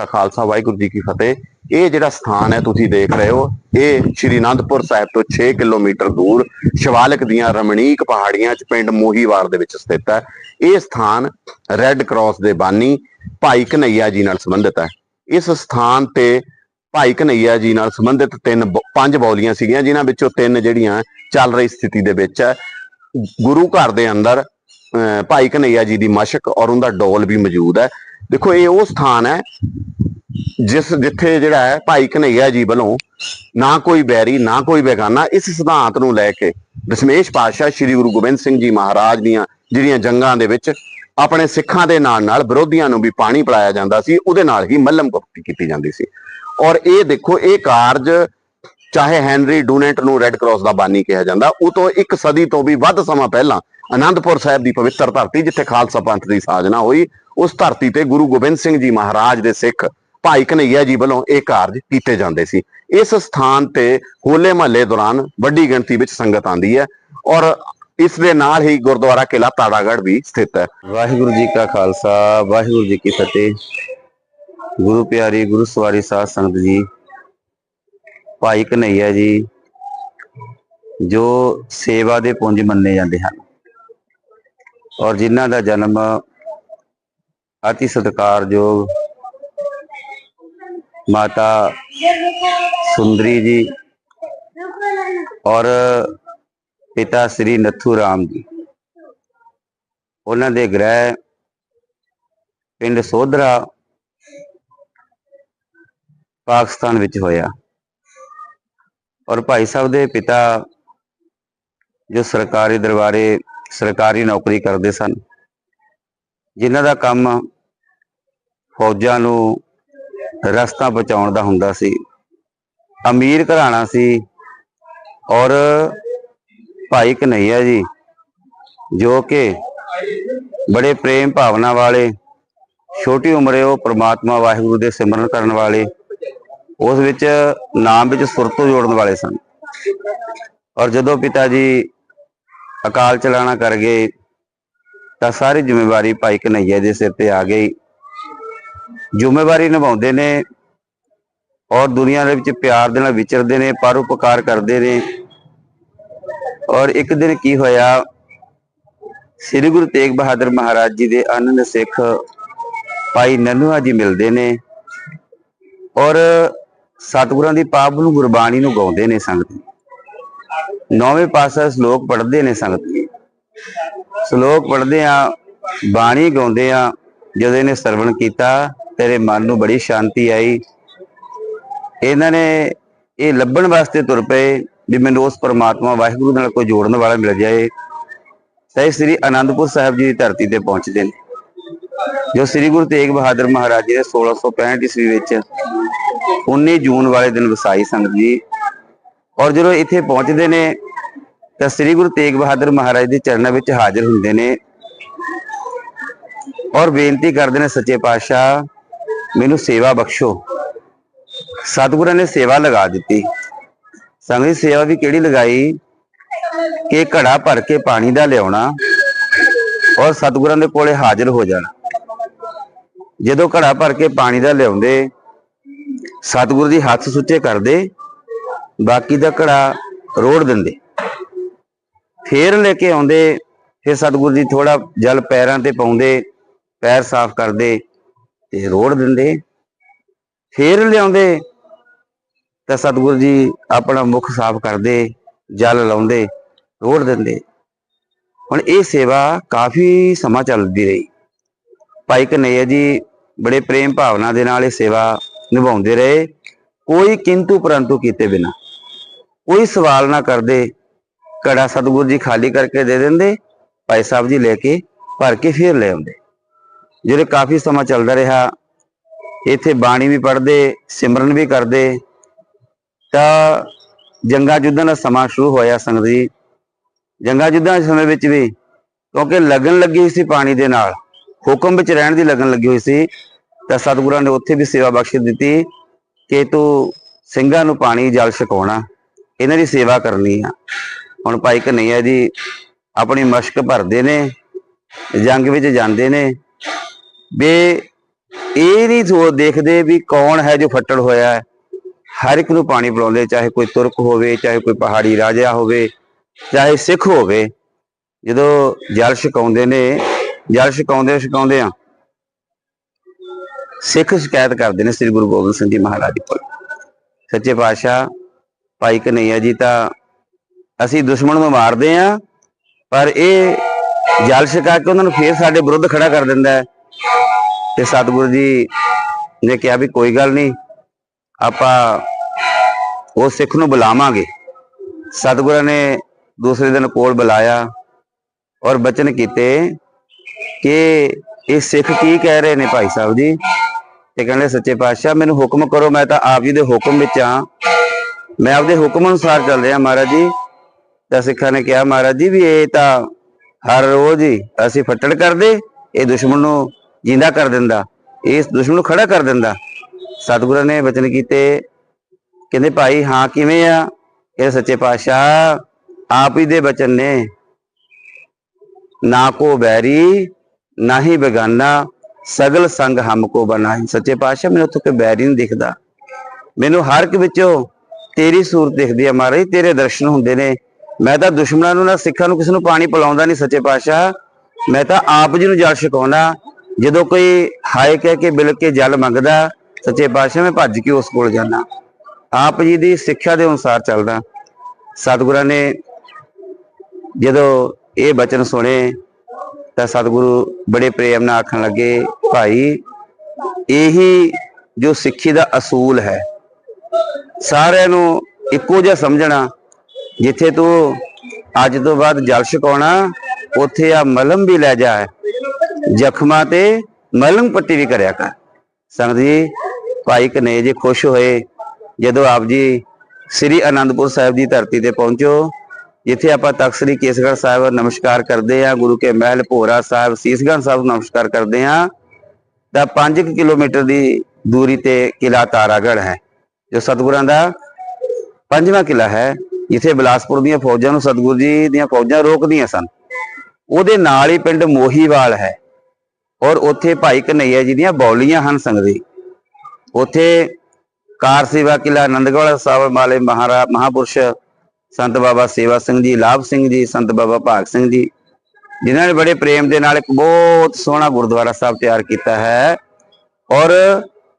ਕਾ ਖਾਲਸਾ, ਵਾਹਿਗੁਰੂ ਜੀ ਕੀ ਫਤਿਹ। ਇਹ ਜਿਹੜਾ ਸਥਾਨ ਹੈ, ਤੁਸੀਂ ਦੇਖ ਰਹੇ ਹੋ, ਇਹ ਸ਼੍ਰੀ ਅਨੰਦਪੁਰ ਸਾਹਿਬ ਤੋਂ 6 ਕਿਲੋਮੀਟਰ ਦੂਰ ਸ਼ਿਵਾਲਿਕ ਦੀਆਂ ਰਮਣੀਕ ਪਹਾੜੀਆਂ 'ਚ ਪਿੰਡ ਮੋਹੀਵਾਰ ਦੇ ਵਿੱਚ ਸਥਿਤ ਹੈ। ਇਹ ਸਥਾਨ ਰੈੱਡ ਕਰਾਸ ਦੇ ਬਾਨੀ ਭਾਈ ਕਨਈਆ ਜੀ ਨਾਲ ਸੰਬੰਧਿਤ ਹੈ। ਇਸ ਸਥਾਨ ਤੇ ਭਾਈ ਕਨਈਆ ਜੀ ਨਾਲ ਸੰਬੰਧਿਤ ਤਿੰਨ ਬ- ਪੰਜ ਬੌਲੀਆਂ ਸੀਗੀਆਂ, ਜਿਨ੍ਹਾਂ ਵਿੱਚੋਂ ਤਿੰਨ ਜਿਹੜੀਆਂ ਚੱਲ ਰਹੀ ਸਥਿਤੀ ਦੇ ਵਿੱਚ ਹੈ। ਗੁਰੂ ਘਰ ਦੇ ਅੰਦਰ ਭਾਈ ਕਨਈਆ ਜੀ ਦੀ ਮਸ਼ਕ ਔਰ ਉਹਦਾ ਡੋਲ ਵੀ ਮੌਜੂਦ ਹੈ। ਦੇਖੋ, ਇਹ ਉਹ ਸਥਾਨ ਹੈ ਜਿਸ ਜਿੱਥੇ ਜਿਹੜਾ ਹੈ ਭਾਈ ਕਨਈਆ ਜੀ ਵੱਲੋਂ ਨਾ ਕੋਈ ਬੈਰੀ, ਨਾ ਕੋਈ ਬੇਗਾਨਾ ਇਸ ਸਿਧਾਂਤ ਨੂੰ ਲੈ ਕੇ ਦਸ਼ਮੇਸ਼ ਪਾਤਸ਼ਾਹ ਸ੍ਰੀ ਗੁਰੂ ਗੋਬਿੰਦ ਸਿੰਘ ਜੀ ਮਹਾਰਾਜ ਦੀਆਂ ਜਿਹੜੀਆਂ ਜੰਗਾਂ ਦੇ ਵਿੱਚ ਆਪਣੇ ਸਿੱਖਾਂ ਦੇ ਨਾਲ ਨਾਲ ਵਿਰੋਧੀਆਂ ਨੂੰ ਵੀ ਪਾਣੀ ਪਿਲਾਇਆ ਜਾਂਦਾ ਸੀ, ਉਹਦੇ ਨਾਲ ਹੀ ਮੱਲਮ ਗੁਪਤੀ ਕੀਤੀ ਜਾਂਦੀ ਸੀ। ਔਰ ਇਹ ਦੇਖੋ, ਇਹ ਕਾਰਜ ਚਾਹੇ ਹੈਨਰੀ ਡੂਨੈਂਟ ਨੂੰ ਰੈੱਡ ਕਰਾਸ ਦਾ ਬਾਨੀ ਕਿਹਾ ਜਾਂਦਾ, ਉਹ ਤੋਂ ਇੱਕ ਸਦੀ ਤੋਂ ਵੀ ਵੱਧ ਸਮਾਂ ਪਹਿਲਾਂ ਅਨੰਦਪੁਰ ਸਾਹਿਬ ਦੀ ਪਵਿੱਤਰ ਧਰਤੀ ਜਿੱਥੇ ਖਾਲਸਾ ਪੰਥ ਦੀ ਸਾਜਨਾ ਹੋਈ, ਉਸ ਧਰਤੀ ਤੇ ਗੁਰੂ ਗੋਬਿੰਦ ਸਿੰਘ ਜੀ ਮਹਾਰਾਜ ਦੇ ਸਿੱਖ ਭਾਈ ਕਨਈਆ ਜੀ ਵੱਲੋਂ ਇਹ ਕਾਰਜ ਕੀਤੇ ਜਾਂਦੇ ਸੀ। ਇਸ ਸਥਾਨ ਤੇ ਹੋਲੇ ਮਹੱਲੇ ਦੌਰਾਨ ਵੱਡੀ ਗਿਣਤੀ ਵਿੱਚ ਸੰਗਤ ਆਂਦੀ ਹੈ ਔਰ ਇਸ ਦੇ ਨਾਲ ਹੀ ਗੁਰਦੁਆਰਾ ਕਿਲਾ ਤਾੜਾਗੜ੍ਹ ਵੀ ਸਥਿਤ ਹੈ। ਵਾਹਿਗੁਰੂ ਜੀ ਕਾ ਖਾਲਸਾ, ਵਾਹਿਗੁਰੂ ਜੀ ਕੀ ਫਤਿਹ। ਗੁਰੂ ਪਿਆਰੀ, ਗੁਰੂ ਸਵਾਰੀ ਸਾਧ ਸੰਗਤ ਜੀ, ਭਾਈ ਕਨਈਆ ਜੀ, ਜੋ ਸੇਵਾ ਦੇ ਪੁੰਜ ਮੰਨੇ ਜਾਂਦੇ ਹਨ। ਔਰ ਜਿਨ੍ਹਾਂ ਦਾ ਜਨਮ ਅਤੀ ਸਤਿਕਾਰਯੋਗ ਮਾਤਾ ਸੁੰਦਰੀ ਜੀ ਔਰ ਪਿਤਾ ਸ੍ਰੀ ਨੱਥੂ ਰਾਮ ਜੀ। ਉਹਨਾਂ ਦੇ ਗ੍ਰਹਿ ਪਿੰਡ ਸੋਧਰਾ ਪਾਕਿਸਤਾਨ ਵਿੱਚ ਹੋਇਆ। ਔਰ ਭਾਈ ਸਾਹਿਬ ਦੇ ਪਿਤਾ ਜੋ ਸਰਕਾਰੀ ਦਰਬਾਰੇ ਸਰਕਾਰੀ ਨੌਕਰੀ ਕਰਦੇ ਸਨ। ਜਿਨ੍ਹਾਂ ਦਾ ਕੰਮ ਫੌਜਾਂ ਨੂੰ ਰਸਤਾ ਬਚਾਉਣ ਦਾ ਹੁੰਦਾ ਸੀ। ਅਮੀਰ ਘਰਾਣਾ ਸੀ ਔਰ ਭਾਈ ਕਨਈਆ ਜੀ, ਜੋ ਕਿ ਬੜੇ ਪ੍ਰੇਮ ਭਾਵਨਾ ਵਾਲੇ, ਛੋਟੀ ਉਮਰੇ ਉਹ ਪ੍ਰਮਾਤਮਾ ਵਾਹਿਗੁਰੂ ਦੇ ਸਿਮਰਨ ਕਰਨ ਵਾਲੇ, ਉਸ ਵਿੱਚ ਨਾਮ ਵਿੱਚ ਸੁਰਤੋਂ ਜੋੜਨ ਵਾਲੇ ਸਨ। ਔਰ ਜਦੋਂ ਪਿਤਾ ਜੀ ਅਕਾਲ ਚਲਾਣਾ ਕਰ ਗਏ ਤਾਂ ਸਾਰੀ ਜ਼ਿੰਮੇਵਾਰੀ ਭਾਈ ਕਨਈਆ ਦੇ ਸਿਰ ਤੇ ਆ ਗਈ। ਜ਼ਿੰਮੇਵਾਰੀ ਨਿਭਾਉਂਦੇ ਨੇ ਔਰ ਦੁਨੀਆ ਦੇ ਵਿੱਚ ਪਿਆਰ ਦੇ ਨਾਲ ਵਿਚਰਦੇ ਨੇ ਪਰਉਪਕਾਰ ਕਰਦੇ ਨੇ। ਔਰ ਇੱਕ ਦਿਨ ਕੀ ਹੋਇਆ, ਸ੍ਰੀ ਗੁਰੂ ਤੇਗ ਬਹਾਦਰ ਮਹਾਰਾਜ ਜੀ ਦੇ ਅਨੰਦ ਸਿੱਖ ਭਾਈ ਨਨੂਆ ਜੀ ਮਿਲਦੇ ਨੇ ਔਰ ਸਤਿਗੁਰਾਂ ਦੀ ਪਾਪ ਨੂੰ ਗੁਰਬਾਣੀ ਨੂੰ ਗਾਉਂਦੇ ਨੇ ਸੰਗਤ। ਨੌਵੇਂ ਪਾਸਾ ਸ਼ਲੋਕ ਪੜ੍ਹਦੇ ਨੇ ਸੰਗਤ। ਜੀ ਸ਼ਲੋਕ ਪੜ੍ਹਦੇ ਆ, ਬਾਣੀ ਗਾਉਂਦੇ ਆ, ਜਦੋਂ ਇਹਨੇ ਸਰਵਣ ਕੀਤਾ, ਤੇਰੇ ਮਨ ਨੂੰ ਬੜੀ ਸ਼ਾਂਤੀ ਆਈ। ਇਹਨਾਂ ਨੇ ਇਹ ਲੱਭਣ ਵਾਸਤੇ ਤੁਰ ਪਏ ਵੀ ਮੈਨੂੰ ਉਸ ਪਰਮਾਤਮਾ, ਵਾਹਿਗੁਰੂ ਨਾਲ ਕੋਈ ਜੋੜਨ ਵਾਲਾ ਮਿਲ ਜਾਏ। ਤਾਂ ਇਹ ਸ੍ਰੀ ਅਨੰਦਪੁਰ ਸਾਹਿਬ ਜੀ ਦੀ ਧਰਤੀ ਤੇ ਪਹੁੰਚਦੇ ਨੇ। ਜੋ ਸ੍ਰੀ ਗੁਰੂ ਤੇਗ ਬਹਾਦਰ ਮਹਾਰਾਜ ਜੀ ਨੇ 1665 ਈਸਵੀ ਵਿੱਚ 19 ਜੂਨ ਵਾਲੇ ਦਿਨ ਵਸਾਈ ਸੰਗਤ ਜੀ। ਔਰ ਜਦੋਂ ਇੱਥੇ ਪਹੁੰਚਦੇ ਨੇ, ਤਾਂ ਸ੍ਰੀ ਗੁਰੂ ਤੇਗ ਬਹਾਦਰ ਮਹਾਰਾਜ ਦੇ ਚਰਨਾਂ ਵਿੱਚ ਹਾਜ਼ਰ ਹੁੰਦੇ ਨੇ। ਔਰ ਬੇਨਤੀ ਕਰਦੇ ਨੇ, ਸੱਚੇ ਪਾਤਸ਼ਾਹ, ਮੈਨੂੰ ਸੇਵਾ ਬਖਸ਼ੋ। ਸਤਿਗੁਰਾਂ ਨੇ ਸੇਵਾ ਲਗਾ ਦਿੱਤੀ। ਸੰਗਤ ਸੇਵਾ ਵੀ ਕਿਹੜੀ ਲਗਾਈ? ਕਿ ਘੜਾ ਭਰ ਕੇ ਪਾਣੀ ਦਾ ਲਿਆਉਣਾ ਔਰ ਸਤਿਗੁਰਾਂ ਦੇ ਕੋਲੇ ਹਾਜ਼ਰ ਹੋ ਜਾਣਾ। ਜਦੋਂ ਘੜਾ ਭਰ ਕੇ ਪਾਣੀ ਦਾ ਲਿਆਉਂਦੇ, ਸਤਿਗੁਰੂ ਦੀ ਹੱਥ ਸੁੱਚੇ ਕਰਦੇ ਬਾਕੀ ਦਾ ਘੜਾ ਰੋੜ ਦਿੰਦੇ। ਫੇਰ ਲੈ ਕੇ ਆਉਂਦੇ, ਫਿਰ ਸਤਿਗੁਰੂ ਜੀ ਥੋੜਾ ਜਲ ਪੈਰਾਂ ਤੇ ਪਾਉਂਦੇ, ਪੈਰ ਸਾਫ਼ ਕਰਦੇ ਤੇ ਰੋੜ ਦਿੰਦੇ। ਫੇਰ ਲਿਆਉਂਦੇ ਤਾਂ ਸਤਿਗੁਰੂ ਜੀ ਆਪਣਾ ਮੁਖ ਸਾਫ਼ ਕਰਦੇ, ਜਲ ਲਾਉਂਦੇ, ਰੋੜ ਦਿੰਦੇ। ਹੁਣ ਇਹ ਸੇਵਾ ਕਾਫੀ ਸਮਾਂ ਚੱਲਦੀ ਰਹੀ। ਭਾਈ ਕਨਈਆ ਜੀ ਬੜੇ ਪ੍ਰੇਮ ਭਾਵਨਾ ਦੇ ਨਾਲ ਇਹ ਸੇਵਾ ਨਿਭਾਉਂਦੇ ਰਹੇ। ਕੋਈ ਕਿੰਤੂ ਪਰੰਤੂ ਕੀਤੇ ਬਿਨਾ। ਕੋਈ ਸਵਾਲ ਨਾ ਕਰਦੇ। ਕੜਾ ਸਤਿਗੁਰੂ ਜੀ ਖਾਲੀ ਕਰਕੇ ਦੇ ਦਿੰਦੇ, ਭਾਈ ਸਾਹਿਬ ਜੀ ਲੈ ਕੇ ਭਰ ਕੇ ਫਿਰ ਲੈ ਆਉਂਦੇ। ਜਿਹੜੇ ਕਾਫੀ ਸਮਾਂ ਚੱਲਦਾ ਰਿਹਾ, ਇੱਥੇ ਬਾਣੀ ਵੀ ਪੜ੍ਹਦੇ, ਸਿਮਰਨ ਵੀ ਕਰਦੇ, ਤਾਂ ਜੰਗਾ ਜੁੱਧਾਂ ਦਾ ਸਮਾਂ ਸ਼ੁਰੂ ਹੋਇਆ ਸੰਗਤ ਜੀ। ਜੰਗਾ ਜੁੱਧਾਂ ਦੇ ਸਮੇਂ ਵਿੱਚ ਵੀ ਕਿਉਂਕਿ ਲਗਨ ਲੱਗੀ ਹੋਈ ਸੀ ਪਾਣੀ ਦੇ ਨਾਲ, ਹੁਕਮ ਵਿੱਚ ਰਹਿਣ ਦੀ ਲਗਨ ਲੱਗੀ ਹੋਈ ਸੀ, ਤਾਂ ਸਤਿਗੁਰਾਂ ਨੇ ਉੱਥੇ ਵੀ ਸੇਵਾ ਬਖਸ਼ ਦਿੱਤੀ ਕਿ ਤੂੰ ਸਿੰਘਾਂ ਨੂੰ ਪਾਣੀ, ਜਲ ਛਕਾਉਣਾ। ਇਹਨਾਂ ਦੀ ਸੇਵਾ ਕਰਨੀ ਆ। ਹੁਣ ਭਾਈ ਕਨਈਆ ਜੀ ਆਪਣੀ ਮਸ਼ਕ ਭਰਦੇ ਨੇ, ਜੰਗ ਵਿੱਚ ਜਾਂਦੇ ਨੇ। ਬੇ ਇਹ ਨਹੀਂ ਸੋ ਦੇਖਦੇ ਵੀ ਕੌਣ ਹੈ ਜੋ ਫੱਟੜ ਹੋਇਆ ਹੈ। ਹਰ ਇੱਕ ਨੂੰ ਪਾਣੀ ਪਿਲਾਉਂਦੇ, ਚਾਹੇ ਕੋਈ ਤੁਰਕ ਹੋਵੇ, ਚਾਹੇ ਕੋਈ ਪਹਾੜੀ ਰਾਜਾ ਹੋਵੇ, ਚਾਹੇ ਸਿੱਖ ਹੋਵੇ। ਜਦੋਂ ਜਲ ਛਕਾਉਂਦੇ ਨੇ, ਜਲ ਛਕਾਉਂਦੇ ਛਕਾਉਂਦੇ ਆ, ਸਿੱਖ ਸ਼ਿਕਾਇਤ ਕਰਦੇ ਨੇ ਸ੍ਰੀ ਗੁਰੂ ਗੋਬਿੰਦ ਸਿੰਘ ਜੀ ਮਹਾਰਾਜ ਕੋਲ ਸੱਚੇ ਪਾਤਸ਼ਾਹ ਭਾਈ ਕਨਈਆ ਜੀ, ਤਾਂ ਅਸੀਂ ਦੁਸ਼ਮਣ ਨੂੰ ਮਾਰਦੇ ਆ ਪਰ ਇਹ ਜਲ ਛਕਾ ਕੇ ਉਹਨਾਂ ਨੂੰ ਫੇਰ ਸਾਡੇ ਵਿਰੁੱਧ ਖੜਾ ਕਰ ਦਿੰਦਾ ਹੈ। ਤੇ ਸਤਿਗੁਰੂ ਜੀ ਨੇ ਕਿਹਾ ਵੀ ਕੋਈ ਗੱਲ ਨਹੀਂ, ਆਪਾਂ ਉਹ ਸਿੱਖ ਨੂੰ ਬੁਲਾਵਾਂਗੇ। ਸਤਿਗੁਰਾਂ ਨੇ ਦੂਸਰੇ ਦਿਨ ਕੋਲ ਬੁਲਾਇਆ ਔਰ ਬਚਨ ਕੀਤੇ ਕਿ ਇਹ ਸਿੱਖ ਕੀ ਕਹਿ ਰਹੇ ਨੇ ਭਾਈ ਸਾਹਿਬ ਜੀ? ਤੇ ਕਹਿੰਦੇ, ਸੱਚੇ ਪਾਤਸ਼ਾਹ, ਮੈਨੂੰ ਹੁਕਮ ਕਰੋ, ਮੈਂ ਤਾਂ ਆਪ ਜੀ ਦੇ ਹੁਕਮ ਵਿੱਚ ਆ ਮੈਂ ਆਪਦੇ ਹੁਕਮ ਅਨੁਸਾਰ ਚੱਲ ਰਿਹਾ ਮਹਾਰਾਜ ਜੀ। ਤਾਂ ਸਿੱਖਾਂ ਨੇ ਕਿਹਾ, ਮਹਾਰਾਜ ਜੀ, ਵੀ ਇਹ ਤਾਂ ਹਰ ਰੋਜ਼ ਹੀ ਅਸੀਂ ਫੱਟੜ ਕਰਦੇ, ਇਹ ਦੁਸ਼ਮਣ ਨੂੰ ਜਿੰਦਾ ਕਰ ਦਿੰਦਾ, ਇਸ ਦੁਸ਼ਮਣ ਨੂੰ ਖੜਾ ਕਰ ਦਿੰਦਾ। ਸਤਿਗੁਰਾਂ ਨੇ ਵਚਨ ਕੀਤੇ, ਕਹਿੰਦੇ, ਭਾਈ, ਹਾਂ ਕਿਵੇਂ ਆ? ਇਹ ਸੱਚੇ ਪਾਤਸ਼ਾਹ ਆਪ ਹੀ ਦੇ ਵਚਨ ਨੇ। ਨਾ ਕੋ ਬੈਰੀ ਨਾ ਹੀ ਬੇਗਾਨਾ, ਸਗਲ ਸੰਗ ਹਮਕੋ ਬਨਾਈ ਸੱਚੇ ਪਾਤਸ਼ਾਹ, ਮੈਨੂੰ ਉੱਥੇ ਕੋਈ ਬੈਰੀ ਨਹੀਂ ਦਿਖਦਾ। ਮੈਨੂੰ ਹਰ ਇੱਕ ਵਿੱਚੋਂ ਤੇਰੀ ਸੂਰਤ ਦਿਖਦੀ ਹੈ ਮਹਾਰਾਜ, ਤੇਰੇ ਦਰਸ਼ਨ ਹੁੰਦੇ ਨੇ। ਮੈਂ ਤਾਂ ਦੁਸ਼ਮਣਾਂ ਨੂੰ ਨਾ, ਸਿੱਖਾਂ ਨੂੰ ਕਿਸੇ ਨੂੰ ਪਾਣੀ ਪਿਲਾਉਂਦਾ ਨਹੀਂ ਸੱਚੇ ਪਾਤਸ਼ਾਹ। ਮੈਂ ਤਾਂ ਆਪ ਜੀ ਨੂੰ ਜਲ ਛਕਾਉਣਾ ਜਦੋਂ ਕੋਈ ਹਾਏ ਕਹਿ ਕੇ ਬਿਲ ਕੇ ਜਲ ਮੰਗਦਾ, ਸੱਚੇ ਪਾਤਸ਼ਾਹ ਮੈਂ ਭੱਜ ਕੇ ਉਸ ਕੋਲ ਜਾਣਾ ਆਪ ਜੀ ਦੀ ਸਿੱਖਿਆ ਦੇ ਅਨੁਸਾਰ ਚੱਲਦਾ। ਸਤਿਗੁਰਾਂ ਨੇ ਜਦੋਂ ਇਹ ਬਚਨ ਸੁਣੇ, ਤਾਂ ਸਤਿਗੁਰੂ ਬੜੇ ਪ੍ਰੇਮ ਨਾਲ ਆਖਣ ਲੱਗੇ, ਭਾਈ, ਇਹੀ ਜੋ ਸਿੱਖੀ ਦਾ ਅਸੂਲ ਹੈ ਸਾਰਿਆਂ ਨੂੰ ਇੱਕੋ ਜਿਹਾ ਸਮਝਣਾ, ਜਿੱਥੇ ਤੂੰ ਅੱਜ ਤੋਂ ਬਾਅਦ ਜਲ ਛਕਾਉਣਾ, ਉੱਥੇ ਆ ਮਲਮ ਵੀ ਲੈ ਜਾ। ਜ਼ਖਮਾਂ ਤੇ ਮਲਮ ਪੱਟੀ ਵੀ ਕਰਿਆ ਕਰ। ਸੰਗਤ ਜੀ, ਭਾਈ ਕਨੇ ਜੀ ਖੁਸ਼ ਹੋਏ, ਜਦੋਂ ਆਪ ਜੀ ਸ੍ਰੀ ਅਨੰਦਪੁਰ ਸਾਹਿਬ ਦੀ ਧਰਤੀ ਤੇ ਪਹੁੰਚੋ, ਜਿੱਥੇ ਆਪਾਂ ਤਖਤ ਸ੍ਰੀ ਕੇਸਗੜ੍ਹ ਸਾਹਿਬ ਨਮਸਕਾਰ ਕਰਦੇ ਆ ਗੁਰੂ ਕੇ ਮਹਿਲ ਭੋਰਾ ਸਾਹਿਬ, ਸੀਸਗੰਜ ਸਾਹਿਬ ਨਮਸਕਾਰ ਕਰਦੇ ਆ ਤਾਂ 5 ਕਿਲੋਮੀਟਰ ਦੀ ਦੂਰੀ ਤੇ ਕਿਲਾ ਤਾਰਾਗੜ੍ਹ ਹੈ। ਜੋ ਸਤਿਗੁਰਾਂ ਦਾ ਪੰਜਵਾਂ ਕਿਲਾ ਹੈ, ਜਿੱਥੇ ਬਿਲਾਸਪੁਰ ਦੀਆਂ ਫੌਜਾਂ ਨੂੰ ਸਤਿਗੁਰੂ ਜੀ ਦੀਆਂ ਫੌਜਾਂ ਰੋਕਦੀਆਂ ਸਨ। ਉਹਦੇ ਨਾਲ ਹੀ ਪਿੰਡ ਮੋਹੀਵਾਲ ਹੈ ਔਰ ਉੱਥੇ ਭਾਈ ਕਨਈਆ ਜੀ ਦੀਆਂ ਬੌਲੀਆਂ ਹਨ ਸੰਗਦੀ। ਉੱਥੇ ਕਾਰ ਸੇਵਾ ਕਿਲਾ ਆਨੰਦਗੜ੍ਹ ਸਾਹਿਬ ਵਾਲੇ ਮਹਾਰਾ, ਮਹਾਪੁਰਸ਼ ਸੰਤ ਬਾਬਾ ਸੇਵਾ ਸਿੰਘ ਜੀ, ਲਾਭ ਸਿੰਘ ਜੀ, ਸੰਤ ਬਾਬਾ ਭਾਗ ਸਿੰਘ ਜੀ, ਜਿਨ੍ਹਾਂ ਨੇ ਬੜੇ ਪ੍ਰੇਮ ਦੇ ਨਾਲ ਇੱਕ ਬਹੁਤ ਸੋਹਣਾ ਗੁਰਦੁਆਰਾ ਸਾਹਿਬ ਤਿਆਰ ਕੀਤਾ ਹੈ ਔਰ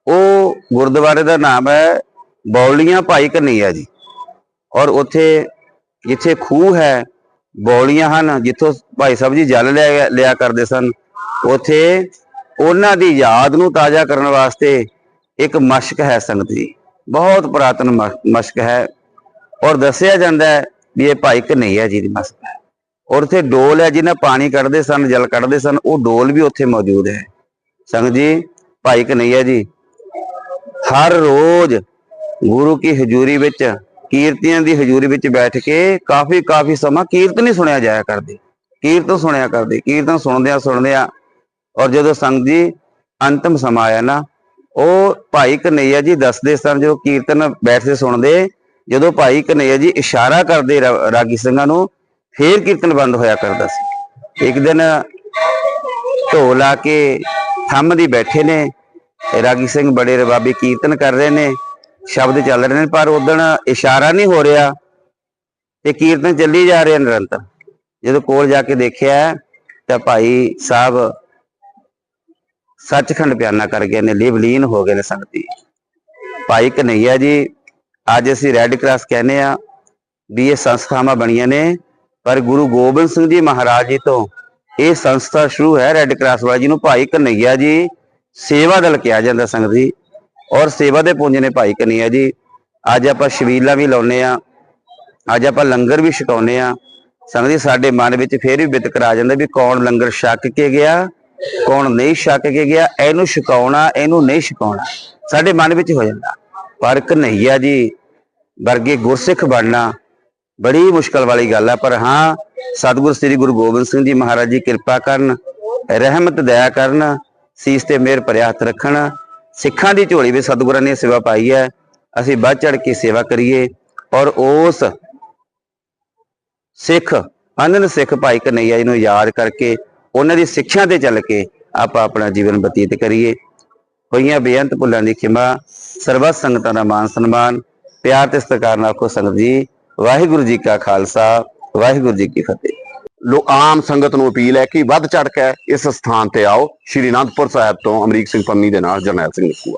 ਉਹ ਗੁਰਦੁਆਰੇ ਦਾ ਨਾਮ ਹੈ ਬੌਲੀਆਂ ਭਾਈ ਕਨਈਆ ਜੀ। ਔਰ ਉੱਥੇ ਜਿੱਥੇ ਖੂਹ ਹੈ, ਬੌਲੀਆਂ ਹਨ, ਜਿੱਥੋਂ ਭਾਈ ਸਾਹਿਬ ਜੀ ਜਲ ਲਿਆ ਲਿਆ ਕਰਦੇ ਸਨ। ਉੱਥੇ ਉਹਨਾਂ ਦੀ ਯਾਦ ਨੂੰ ਤਾਜ਼ਾ ਕਰਨ ਵਾਸਤੇ ਇੱਕ ਮਸ਼ਕ ਹੈ ਸੰਗਤ ਜੀ। ਬਹੁਤ ਪੁਰਾਤਨ ਮ- ਮਸ਼ਕ ਹੈ। ਔਰ ਦੱਸਿਆ ਜਾਂਦਾ ਹੈ ਵੀ ਇਹ ਭਾਈ ਕਨਈਆ ਜੀ ਦੀ ਮਸ਼ਕ ਹੈ। ਔਰ ਉੱਥੇ ਡੋਲ ਹੈ ਜਿਹਨਾਂ ਪਾਣੀ ਕੱਢਦੇ ਸਨ, ਜਲ ਕੱਢਦੇ ਸਨ, ਉਹ ਡੋਲ ਵੀ ਉੱਥੇ ਮੌਜੂਦ ਹੈ। ਸੰਗਤ ਜੀ, ਭਾਈ ਕਨਈਆ ਜੀ। ਹਰ ਰੋਜ਼ ਗੁਰੂ ਕੀ ਹਜ਼ੂਰੀ ਵਿੱਚ, ਕੀਰਤੀਆਂ ਦੀ ਹਜ਼ੂਰੀ ਵਿੱਚ ਬੈਠ ਕੇ ਕਾਫੀ ਕਾਫੀ ਸਮਾਂ ਕੀਰਤਨ ਹੀ ਸੁਣਿਆ ਜਾਇਆ ਕਰਦੇ। ਕੀਰਤਨ ਸੁਣਿਆ ਕਰਦੇ, ਕੀਰਤਨ ਸੁਣਦਿਆਂ ਸੁਣਦਿਆਂ ਔਰ ਜਦੋਂ ਸੰਗਤ ਜੀ ਅੰਤਮ ਸਮਾਂ ਆਇਆ ਨਾ, ਉਹ ਭਾਈ ਕਨਈਆ ਜੀ ਦੱਸਦੇ ਸਨ ਜੋ ਕੀਰਤਨ ਬੈਠਦੇ ਸੁਣਦੇ, ਜਦੋਂ ਭਾਈ ਕਨਈਆ ਜੀ ਇਸ਼ਾਰਾ ਕਰਦੇ ਰਾਗੀ ਸਿੰਘਾਂ ਨੂੰ, ਫੇਰ ਕੀਰਤਨ ਬੰਦ ਹੋਇਆ ਕਰਦਾ ਸੀ। ਇੱਕ ਦਿਨ ਢੋਲ ਲਾ ਕੇ ਥੰਮ ਦੀ ਬੈਠੇ ਨੇ, ਰਾਗੀ ਸਿੰਘ ਬੜੇ ਰਬਾਬੀ ਕੀਰਤਨ ਕਰ ਰਹੇ ਨੇ ਸ਼ਬਦ ਚੱਲ ਰਹੇ ਨੇ, ਪਰ ਉਦਣ ਇਸ਼ਾਰਾ ਨਹੀਂ ਹੋ ਰਿਹਾ ਤੇ ਕੀਰਤਨ ਚੱਲੀ ਜਾ ਰਿਹਾ ਨਿਰੰਤਰ। ਜਦੋਂ ਕੋਲ ਜਾ ਕੇ ਦੇਖਿਆ ਤਾਂ ਭਾਈ ਸਾਹਿਬ ਸੱਚਖੰਡ ਪਿਆਨਾ ਕਰ ਗਏ ਨੇ, ਲਿਵਲੀਨ ਹੋ ਗਏ ਨੇ ਸੰਗਤੀ। ਭਾਈ ਕਨਈਆ ਜੀ, ਅੱਜ ਅਸੀਂ ਰੈੱਡ ਕਰਾਸ ਕਹਿੰਦੇ ਆ ਵੀ ਇਹ ਸੰਸਥਾਵਾਂ ਬਣੀਆਂ ਨੇ, ਪਰ ਗੁਰੂ ਗੋਬਿੰਦ ਸਿੰਘ ਜੀ ਮਹਾਰਾਜ ਜੀ ਤੋਂ ਇਹ ਸੰਸਥਾ ਸ਼ੁਰੂ ਹੈ ਰੈੱਡ ਕਰਾਸ ਵਾਲਾ, ਜਿਹਨੂੰ ਭਾਈ ਕਨਈਆ ਜੀ ਸੇਵਾ ਦਲ ਕਿਹਾ ਜਾਂਦਾ ਸੰਗਤ ਜੀ। ਔਰ ਸੇਵਾ ਦੇ ਪੁੰਜ ਨੇ ਭਾਈ ਕਨੀਆ ਜੀ। ਅੱਜ ਆਪਾਂ ਸ਼ਬੀਲਾਂ ਵੀ ਲਾਉਨੇ ਆ। ਅੱਜ ਆਪਾਂ ਲੰਗਰ ਵੀ ਛਕਾਉਨੇ ਆ। ਸੰਗਤ ਸਾਡੇ ਮਨ ਵਿੱਚ ਫੇਰ ਵੀ ਵਿਤਕਰਾ ਆ ਜਾਂਦਾ ਵੀ ਕੌਣ ਲੰਗਰ ਛਕ ਕੇ ਗਿਆ, ਕੌਣ ਨਹੀਂ ਛਕ ਕੇ ਗਿਆ। ਇਹਨੂੰ ਛਕਾਉਣਾ, ਇਹਨੂੰ ਨਹੀਂ ਛਕਾਉਣਾ, ਸਾਡੇ ਮਨ ਵਿੱਚ ਹੋ ਜਾਂਦਾ। ਪਰ ਕਨਈਆ ਜੀ। ਵਰਗੇ ਗੁਰਸਿੱਖ ਬਣਨਾ ਬੜੀ ਮੁਸ਼ਕਲ ਵਾਲੀ ਗੱਲ ਆ। ਪਰ ਹਾਂ, ਸਤਿਗੁਰ ਸ੍ਰੀ ਗੁਰੂ ਗੋਬਿੰਦ ਸਿੰਘ ਜੀ ਮਹਾਰਾਜ ਜੀ ਕਿਰਪਾ ਕਰਨ, ਰਹਿਮਤ ਦਇਆ ਕਰਨ, ਸੀਸ ਤੇ ਮਿਹਰ ਭਰਿਆ ਹੱਥ ਰੱਖਣ ਸਿੱਖਾਂ ਦੀ ਝੋਲੀ ਵਿੱਚ ਸਤਿਗੁਰਾਂ ਨੇ ਸੇਵਾ ਪਾਈ ਹੈ। ਅਸੀਂ ਵੱਧ ਚੜ ਕੇ ਸੇਵਾ ਕਰੀਏ ਔਰ ਉਸ ਸਿੱਖ, ਅਨੰਦ ਸਿੱਖ ਭਾਈ ਕਨਈਆ ਜੀ ਨੂੰ ਯਾਦ ਕਰਕੇ ਉਹਨਾਂ ਦੀ ਸਿੱਖਿਆ ਤੇ ਚੱਲ ਕੇ ਆਪਾਂ ਆਪਣਾ ਜੀਵਨ ਬਤੀਤ ਕਰੀਏ। ਹੋਈਆਂ ਬੇਅੰਤ ਭੁੱਲਾਂ ਦੀ ਖਿਮਾ, ਸਰਬੱਤ ਸੰਗਤਾਂ ਦਾ ਮਾਨ ਸਨਮਾਨ, ਪਿਆਰ ਤੇ ਸਤਿਕਾਰ ਨਾਲ ਆਖੋ ਸੰਗਤ ਜੀ, ਵਾਹਿਗੁਰੂ ਜੀ ਕਾ ਖਾਲਸਾ, ਵਾਹਿਗੁਰੂ ਜੀ ਕੀ ਫਤਿਹ। ਲੋ, ਆਮ ਸੰਗਤ ਨੂੰ ਅਪੀਲ ਹੈ ਕਿ ਵੱਧ ਚੜ ਕੇ ਇਸ ਸਥਾਨ ਤੇ ਆਓ, ਸ਼੍ਰੀ ਅਨੰਦਪੁਰ ਸਾਹਿਬ ਤੋਂ ਅਮਰੀਕ ਸਿੰਘ ਪੰਮੀ ਦੇ ਨਾਲ ਜਰਨੈਲ ਸਿੰਘ ਨਿੱਕੂਆ।